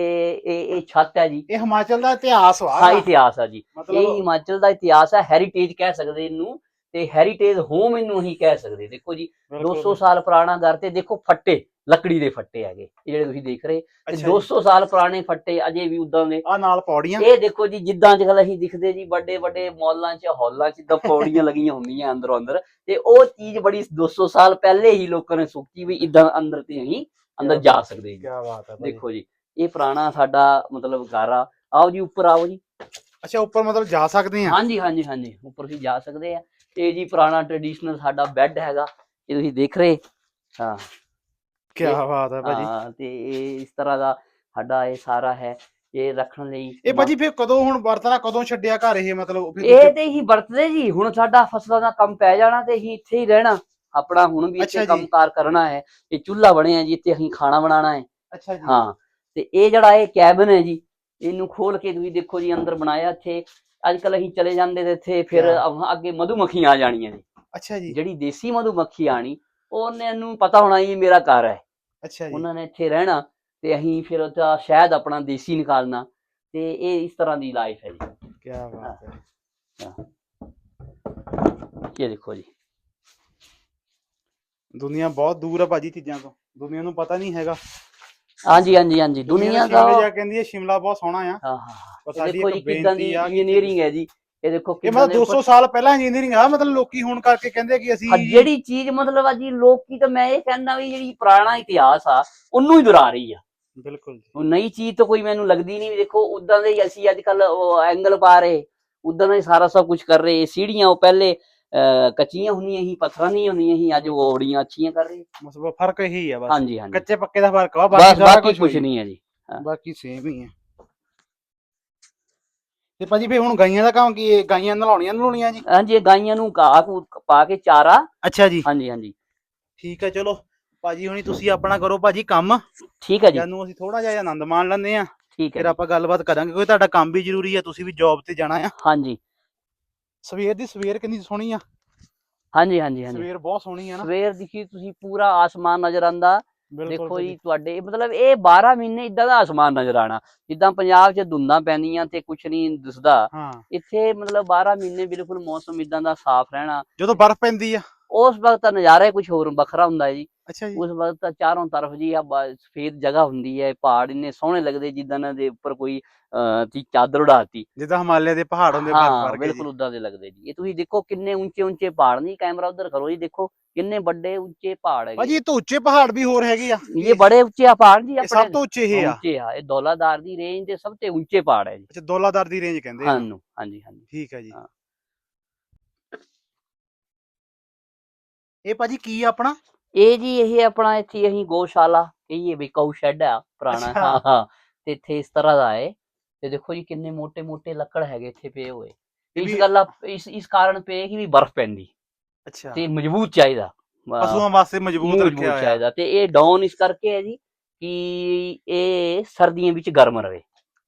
ਇਹ ਇਹ ਛੱਤ ਹੈ ਜੀ। ਇਹ ਹਿਮਾਚਲ ਦਾ ਇਤਿਹਾਸ ਵਾ। ਹਾਂ ਇਤਿਹਾਸ ਹੈ ਜੀ। ਇਹ ਮਤਲਬ ਹਿਮਾਚਲ ਦਾ ਇਤਿਹਾਸ ਹੈ ਹੈਰੀਟੇਜ ਕਹਿ ਸਕਦੇ ਇਹਨੂੰ। ਤੇ ਹੈਰੀਟੇਜ ਹੋਮ ਇਹਨੂੰ ਹੀ ਕਹਿ ਸਕਦੇ। ਦੇਖੋ ਜੀ 200 ਸਾਲ ਪੁਰਾਣਾ ਘਰ ਤੇ ਦੇਖੋ ਫੱਟੇ ਲੱਕੜੀ ਦੇ ਫੱਟੇ ਹੈਗੇ ਇਹ ਜਿਹੜੇ ਤੁਸੀਂ ਦੇਖ ਰਹੇ। ਤੇ ਅੱਛਾ 200 ਸਾਲ ਪੁਰਾਣੇ ਫੱਟੇ ਅਜੇ ਵੀ ਉਦਾਂ ਦੇ। ਆ ਨਾਲ ਪੌੜੀਆਂ। ਇਹ ਦੇਖੋ ਜੀ ਜਿੱਦਾਂ ਕੱਲ੍ਹ ਅਸੀਂ ਦਿਖਦੇ ਜੀ ਵੱਡੇ ਵੱਡੇ ਮਾਲਾਂ 'ਚ ਹਾਲਾਂ 'ਚ ਤਾਂ ਪੌੜੀਆਂ ਲੱਗੀਆਂ ਹੁੰਦੀਆਂ ਅੰਦਰੋਂ ਅੰਦਰ। ਤੇ ਉਹ ਚੀਜ਼ ਬੜੀ 200 ਸਾਲ ਪਹਿਲੇ ਹੀ ਲੋਕਾਂ ਨੇ ਸੋਚੀ ਵੀ ਇਦਾਂ ਅੰਦਰ ਤੇ ਅਸੀਂ ਅੰਦਰ ਜਾ ਸਕਦੇ ਜੀ। ਕੀ ਬਾਤ ਭਾਜੀ ਦੇਖੋ ਜੀ ਇਹ ਪੁਰਾਣਾ ਸਾਡਾ ਮਤਲਬ ਘਰ ਆ। ਆਓ ਜੀ ਉੱਪਰ ਆਓ ਜੀ। ਅੱਛਾ ਉੱਪਰ ਮਤਲਬ ਜਾ ਸਕਦੇ ਆ ਹਾਂਜੀ ਹਾਂਜੀ ਹਾਂਜੀ ਉੱਪਰ ਵੀ ਜਾ ਸਕਦੇ ਆ ਇਹ ਜੀ ਪੁਰਾਣਾ ਟ੍ਰੈਡੀਸ਼ਨਲ ਸਾਡਾ ਬੈੱਡ ਹੈਗਾ ਇਹ ਤੁਸੀਂ ਦੇਖ ਰਹੇ ਹਾਂ। ਕੀ ਬਾਤ ਹੈ ਭਾਜੀ। ਹਾਂ ਤੇ ਇਹ ਇਸ ਤਰ੍ਹਾਂ ਦਾ ਸਾਡਾ ਇਹ ਸਾਰਾ ਹੈ ਇਹ ਰੱਖਣ ਲਈ ਇਹ ਭਾਜੀ ਫਿਰ ਕਦੋਂ ਹੁਣ ਵਰਤਣਾ ਕਦੋਂ ਛੱਡਿਆ ਘਰ ਇਹ ਮਤਲਬ ਇਹ ਤੇ ਹੀ ਵਰਤਦੇ ਜੀ ਹੁਣ ਸਾਡਾ ਫਸਲਾਂ ਦਾ ਕੰਮ ਪੈ ਜਾਣਾ ਤੇ ਅਸੀਂ ਇੱਥੇ ਹੀ ਰਹਿਣਾ। ਆਪਣਾ ਹੁਣ ਵੀ ਇੱਥੇ। ਕੰਮਕਾਰ ਕਰਨਾ ਹੈ ਇਹ ਚੁੱਲ੍ਹਾ ਬਣਿਆ ਜੀ ਇੱਥੇ ਅਸੀਂ ਖਾਣਾ ਬਣਾਉਣਾ ਹੈ। ਅੱਛਾ ਜੀ। ਹਾਂ ਤੇ ਇਹ ਜਿਹੜਾ ਇਹ ਕੈਬਨ ਹੈ ਜੀ ਇਹਨੂੰ ਖੋਲ ਕੇ ਤੁਸੀਂ ਦੇਖੋ ਜੀ ਅੰਦਰ ਬਣਾਇਆ ਇੱਥੇ। ਅੱਜ ਕੱਲ ਅਸੀਂ ਚਲੇ ਜਾਂਦੇ ਤੇ ਇੱਥੇ ਫਿਰ ਅੱਗੇ ਮਧੂਮੱਖੀਆਂ ਆ ਜਾਣੀਆਂ ਜੀ ਅੱਛਾ ਜੀ। ਜਿਹੜੀ ਦੇਸੀ ਮਧੂਮੱਖੀ ਆਣੀ ਉਹਨੇ ਨੂੰ ਪਤਾ ਹੋਣਾ ਇਹ ਮੇਰਾ ਘਰ ਹੈ। ਅੱਛਾ ਜੀ। ਉਹਨਾਂ ਨੇ ਇੱਥੇ ਰਹਿਣਾ ਤੇ ਅਸੀਂ ਫਿਰ ਉਹਦਾ ਸ਼ਾਇਦ ਆਪਣਾ ਦੇਸੀ ਨਿਕਾਲਣਾ ਤੇ ਇਹ ਇਸ ਤਰ੍ਹਾਂ ਦੀ ਲਾਈਫ ਹੈ ਜੀ। ਕੀ ਬਾਤ ਹੈ। ਇਹ ਦੇਖੋ ਜੀ। ਦੁਨੀਆ ਬਹੁਤ ਦੂਰ ਹੈ ਭਾਜੀ ਚੀਜ਼ਾਂ ਤੋਂ। ਦੁਨੀਆ ਨੂੰ ਪਤਾ ਨਹੀਂ ਹੈਗਾ। ਹਾਂਜੀ ਹਾਂਜੀ ਹਾਂਜੀ। ਦੁਨੀਆ ਦਾ ਸ਼ਿਮਲੇ ਜਾ ਕਹਿੰਦੀ ਹੈ ਸ਼ਿਮਲਾ ਬਹੁਤ ਸੋਹਣਾ ਆ। ਹਾਂ ਹਾਂ ਸਾਡੀ ਦੇਖੋ ਇੱਕ ਜੀ ਕਿਦਾਂ ਦੀ ਬੇਨਤੀ ਆ ਕਿ ਇੰਜੀਨੀਅਰਿੰਗ ਹੈ ਜੀ। ਇਹ ਦੇਖੋ ਇਹ ਕਿੱਦਾਂ ਮਤਲਬ ਦੇ 200 ਸਾਲ ਪਹਿਲਾਂ ਇੰਜੀਨੀਅਰਿੰਗ ਆ ਮਤਲਬ ਲੋਕੀ ਹੁਣ ਕਰਕੇ ਕਹਿੰਦੇ ਕਿ ਅਸੀਂ ਹਾਂ, ਜਿਹੜੀ ਚੀਜ਼ ਮਤਲਬ ਆ ਜੀ ਲੋਕੀ ਤਾਂ ਮੈਂ ਇਹ ਕਹਿੰਦਾ ਵੀ ਜਿਹੜੀ ਪੁਰਾਣਾ ਇਤਿਹਾਸ ਆ ਉਹਨੂੰ ਹੀ ਦੁਹਰਾ ਰਹੀ ਆ। ਬਿਲਕੁਲ ਜੀ। ਉਹ ਨਈ ਚੀਜ਼ ਤਾਂ ਕੋਈ ਮੈਨੂੰ ਲੱਗਦੀ ਨਹੀਂ ਦੇਖੋ ਉਦਾਂ ਦੇ ਹੀ ਅਸੀਂ ਅੱਜ ਕੱਲ ਐਂਗਲ ਪਾ ਰਹੇ ਉਦਾਂ ਦਾ ਹੀ ਸਾਰਾ ਸਭ ਕੁਝ ਕਰ ਰਹੇ ਸੀੜੀਆਂ ਉਹ ਪਹਿਲੇ ਕੱਚੀਆਂ ਹੁੰਦੀਆਂ ਸੀ ਪੱਥਰਾਂ ਨਹੀਂ ਹੁੰਦੀਆਂ ਸੀ ਅੱਜ ਉਹ ਬੜੀਆਂ ਅੱਛੀਆਂ ਕਰ ਰਹੇ ਬਸ ਬ- ਫ਼ਰਕ ਇਹੀ ਆ ਬਸ। ਹਾਂਜੀ ਹਾਂਜੀ। ਕੱਚੇ ਪੱਕੇ ਦਾ ਫ਼ਰਕ ਆ ਬਸ ਬਾਕੀ ਸਾਰਾ ਬਾਕੀ ਕੁਝ ਕੁਝ ਨਹੀਂ ਹੈ ਜੀ। ਬਾਕੀ ਸੇਮ ਹੀ ਹੈ ਤੇ ਭਾਜੀ ਫੇ ਹੁਣ ਗਾਈਆਂ ਦਾ ਕੰਮ ਕੀ ਹੈ ਗਾਈਆਂ ਨਲਾਉਣੀਆਂ ਨਲਾਉਣੀਆਂ ਜੀ? ਹਾਂਜੀ ਇਹ ਗਾਈਆਂ ਨੂੰ ਘਾਹ ਘੂਹ ਪਾ ਕੇ ਚਾਰਾ। ਅੱਛਾ ਜੀ। ਹਾਂਜੀ ਹਾਂਜੀ। ਠੀਕ ਹੈ ਚਲੋ। ਭਾਜੀ ਹੁਣੀ ਤੁਸੀਂ ਆਪਣਾ ਕਰੋ ਭਾਜੀ ਕੰਮ। ਠੀਕ ਹੈ ਜੀ। ਜਾਨੂੰ ਅਸੀਂ ਥੋੜਾ ਜਿਹਾ ਆਨੰਦ ਮਾਣ ਲੈਂਦੇ ਆ ਠੀਕ ਹੈ ਫਿਰ। ਆਪਾਂ ਗੱਲਬਾਤ ਕਰਾਂਗੇ ਕਿਉਂਕਿ ਤੁਹਾਡਾ ਕੰਮ ਵੀ ਜ਼ਰੂਰੀ ਹੈ ਤੁਸੀਂ ਵੀ ਜੌਬ ਤੇ ਜਾਣਾ ਆ। ਹਾਂਜੀ। ਸਵੇਰ ਦੀ ਸਵੇਰ ਕਿੰਨੀ ਸੋਹਣੀ ਆ। ਹਾਂਜੀ ਹਾਂਜੀ ਹਾਂਜੀ। ਸਵੇਰ ਬਹੁਤ ਸੋਹਣੀ ਆ ਨਾ। ਸਵੇਰ ਦਿਖੀ ਤੁਸੀਂ ਪੂਰਾ ਆਸਮਾਨ ਨਜ਼ਰ ਆਂਦਾ ਦੇਖੋ। ਜੀ। ਤੁਹਾਡੇ ਮਤਲਬ ਇਹ 12 ਮਹੀਨੇ ਇਦਾਂ ਦਾ ਆਸਮਾਨ ਨਜ਼ਰ ਆਣਾ ਜਿੱਦਾਂ ਪੰਜਾਬ 'ਚ ਧੁੰਦਾਂ ਪੈਂਦੀਆਂ ਤੇ ਕੁਛ ਨਹੀਂ ਦਿਸਦਾ। ਹਾਂ। ਇੱਥੇ ਮਤਲਬ 12 ਮਹੀਨੇ ਬਿਲਕੁਲ ਮੌਸਮ ਇਦਾਂ ਦਾ ਸਾਫ਼ ਰਹਿਣਾ। ਜਦੋਂ ਬਰਫ਼ ਪੈਂਦੀ ਆ। ਉਸ ਵਕਤ ਤਾਂ ਨਜ਼ਾਰਾ ਹੀ ਕੁਝ ਹੋਰ ਵੱਖਰਾ ਹੁੰਦਾ ਜੀ। ਅੱਛਾ ਜੀ। ਉਸ ਵਕਤ ਤਾਂ ਚਾਰੋਂ ਤਰਫ ਜੀ ਆ ਸਫੇਦ ਜਗ੍ਹਾ ਹੁੰਦੀ ਹੈ ਪਹਾੜ ਇੰਨੇ ਸੋਹਣੇ ਲੱਗਦੇ ਜਿੱਦਾਂ ਇਹਨਾਂ ਦੇ ਉੱਪਰ ਕੋਈ ਤੀ ਚਾਦਰ ਉਡਾਤੀ। ਜਿੱਦਾਂ ਹਿਮਾਲਿਆ ਦੇ ਪਹਾੜ ਹੁੰਦੇ ਬਰਫ਼ ਹਾਂ ਵਰਗੇ ਬਿਲਕੁਲ ਉਦਾਂ ਦੇ ਲੱਗਦੇ ਜੀ। ਇਹ ਤੁਸੀਂ ਦੇਖੋ ਕਿੰਨੇ ਉੱਚੇ ਉੱਚੇ ਪਹਾੜ ਨਹੀਂ ਕੈਮਰਾ ਉਧਰ ਕਰੋ ਜੀ ਦੇਖੋ ਕਿੰਨੇ ਵੱਡੇ ਉੱਚੇ ਪਹਾੜ ਹੈਗੇ ਭਾਜੀ ਇਹ ਤੋਂ ਉੱਚੇ ਪਹਾੜ ਵੀ ਹੋਰ ਹੈਗੇ ਆ। ਇਹ ਬੜੇ ਉੱਚੇ ਆ ਪਹਾੜ ਜੀ ਆਪਣੇ ਸਭ ਤੋਂ ਉੱਚੇ ਇਹ ਆ। ਉੱਚੇ ਆ। ਇਹ ਦੌਲਾਦਾਰ ਦੀ ਰੇਂਜ ਦੇ ਸਭ ਤੋਂ ਉੱਚੇ ਪਹਾੜ ਹੈ ਜੀ। ਅੱਛਾ ਦੌਲਾਦਾਰ ਦੀ ਰੇਂਜ ਕਹਿੰਦੇ ਆ। ਹਾਂਜੀ ਹਾਂਜੀ। ਠੀਕ ਹੈ ਜੀ। ਹਾਂ। ਇਹ ਭਾਜੀ ਕੀ ਆ ਆਪਣਾ? ਇਹ ਜੀ ਇਹ ਆਪਣਾ ਇੱਥੇ ਅਸੀਂ ਗੋਸ਼ਾਲਾ ਕਹੀਏ ਵੀ ਕਉ ਸ਼ੈਡ ਆ ਪੁਰਾਣਾ। ਹਾਂ ਹਾਂ। ਤੇ ਇੱਥੇ ਇਸ ਤਰ੍ਹਾਂ ਦਾ ਹੈ ਤੇ ਦੇਖੋ ਜੀ ਕਿੰਨੇ ਮੋٹے ਮੋٹے ਲੱਕੜ ਹੈਗੇ ਇੱਥੇ ਪਏ ਹੋਏ। ਇਸ ਗੱਲਾ ਇਸ ਇਸ ਕਾਰਨ ਪਏ ਕਿ ਵੀ ਬਰਫ਼ ਪੈਂਦੀ। ਅੱਛਾ। ਤੇ ਮਜ਼ਬੂਤ ਚਾਹੀਦਾ। ਪਸ਼ੂਆਂ ਵਾਸਤੇ ਮਜ਼ਬੂਤ ਰੱਖਿਆ ਚਾਹੀਦਾ। ਤੇ ਇਹ ਡਾਊਨ ਇਸ ਕਰਕੇ ਹੈ ਜੀ ਕਿ ਇਹ ਸਰਦੀਆਂ ਵਿੱਚ ਗਰਮ ਰਹੇ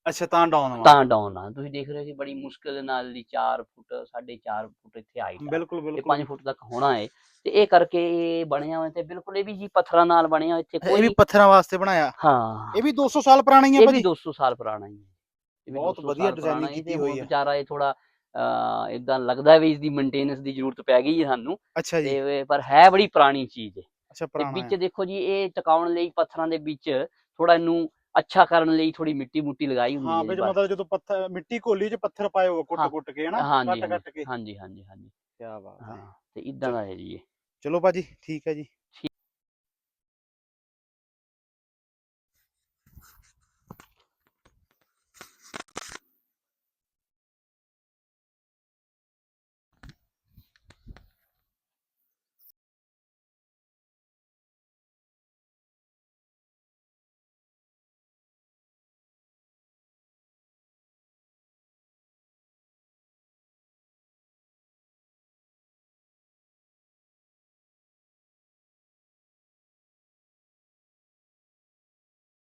ਅੱਛਾ ਤਾਂ ਡਾਊਨ ਆ ਤਾਂ ਡਾਊਨ ਆ। ਤੁਸੀਂ ਦੇਖ ਰਹੇ ਸੀ ਬੜੀ ਮੁਸ਼ਕਲ ਨਾਲ ਦੀ 4 ਫੁੱਟ 4.5 ਫੁੱਟ ਇੱਥੇ ਆਈ ਬਿਲਕੁਲ ਬਿਲਕੁਲ। 5 ਫੁੱਟ ਤੱਕ ਹੋਣਾ ਹੈ ਤੇ ਇਹ ਕਰਕੇ ਇਹ ਬਣਿਆ ਹੋਇਆ ਤੇ ਬਿਲਕੁਲ ਇਹ ਵੀ ਜੀ ਪੱਥਰਾਂ ਨਾਲ ਬਣਿਆ ਇੱਥੇ ਇਹ ਵੀ ਕੋਈ ਪੱਥਰਾਂ ਵਾਸਤੇ ਬਣਾਇਆ? ਹਾਂ। ਇਹ ਵੀ 200 ਸਾਲ ਪੁਰਾਣੀ ਹੈ ਇਹ ਵੀ ਭਾਜੀ? 200 ਸਾਲ ਪੁਰਾਣਾ ਹੀ ਹੈ। ਇਹ ਵੀ ਬਹੁਤ 200 ਵਧੀਆ designing ਪੁਰਾਣਾ ਹੀ ਕੀਤੀ ਤੇ ਹੋਈ ਹੈ। ਵਿਚਾਰਾ ਇਹ ਥੋੜਾ ਇਦਾਂ ਲੱਗਦਾ ਹੈ ਵੀ ਇਸ ਦੀ ਮੇਨਟੇਨੈਂਸ ਦੀ ਜ਼ਰੂਰਤ ਪੈ ਗਈ ਹੈ ਸਾਨੂੰ। ਅੱਛਾ ਜੀ। ਤੇ ਪਰ ਹੈ ਬੜੀ ਪੁਰਾਣੀ ਚੀਜ਼ ਹੈ। ਅੱਛਾ ਤੇ ਪੁਰਾਣਾ ਵਿੱਚ ਹੈ। ਦੇਖੋ ਜੀ ਇਹ ਟਿਕਾਉਣ ਲਈ ਪੱਥਰਾਂ ਦੇ ਵਿੱਚ ਥੋੜਾ ਇਹਨੂੰ ਅੱਛਾ ਕਰਨ ਲਈ ਥੋੜੀ ਮਿੱਟੀ ਮੁੱਟੀ ਲਗਾਈ ਹੁੰਦੀ ਹਾਂ ਹੈ ਵਿੱਚ ਜੀ। ਮਤਲਬ ਜਦੋਂ ਪੱਥਰ ਮਿੱਟੀ ਘੋਲੀ ਚ ਪੱਥਰ ਪਾਏ ਕੁੱਟ ਹਾਂ, ਕੁੱਟ ਕੇ ਹਨਾ? ਹਾਂਜੀ, ਕੱਟ ਕੱਟ ਕੇ। ਹਾਂਜੀ ਹਾਂਜੀ ਹਾਂਜੀ। ਕੀ ਬਾਤ ਹੈ ਤੇ ਇਦਾਂ ਦਾ ਹੈ ਜੀ। ਇਹ ਚਲੋ ਭਾਜੀ ਠੀਕ ਹੈ ਜੀ।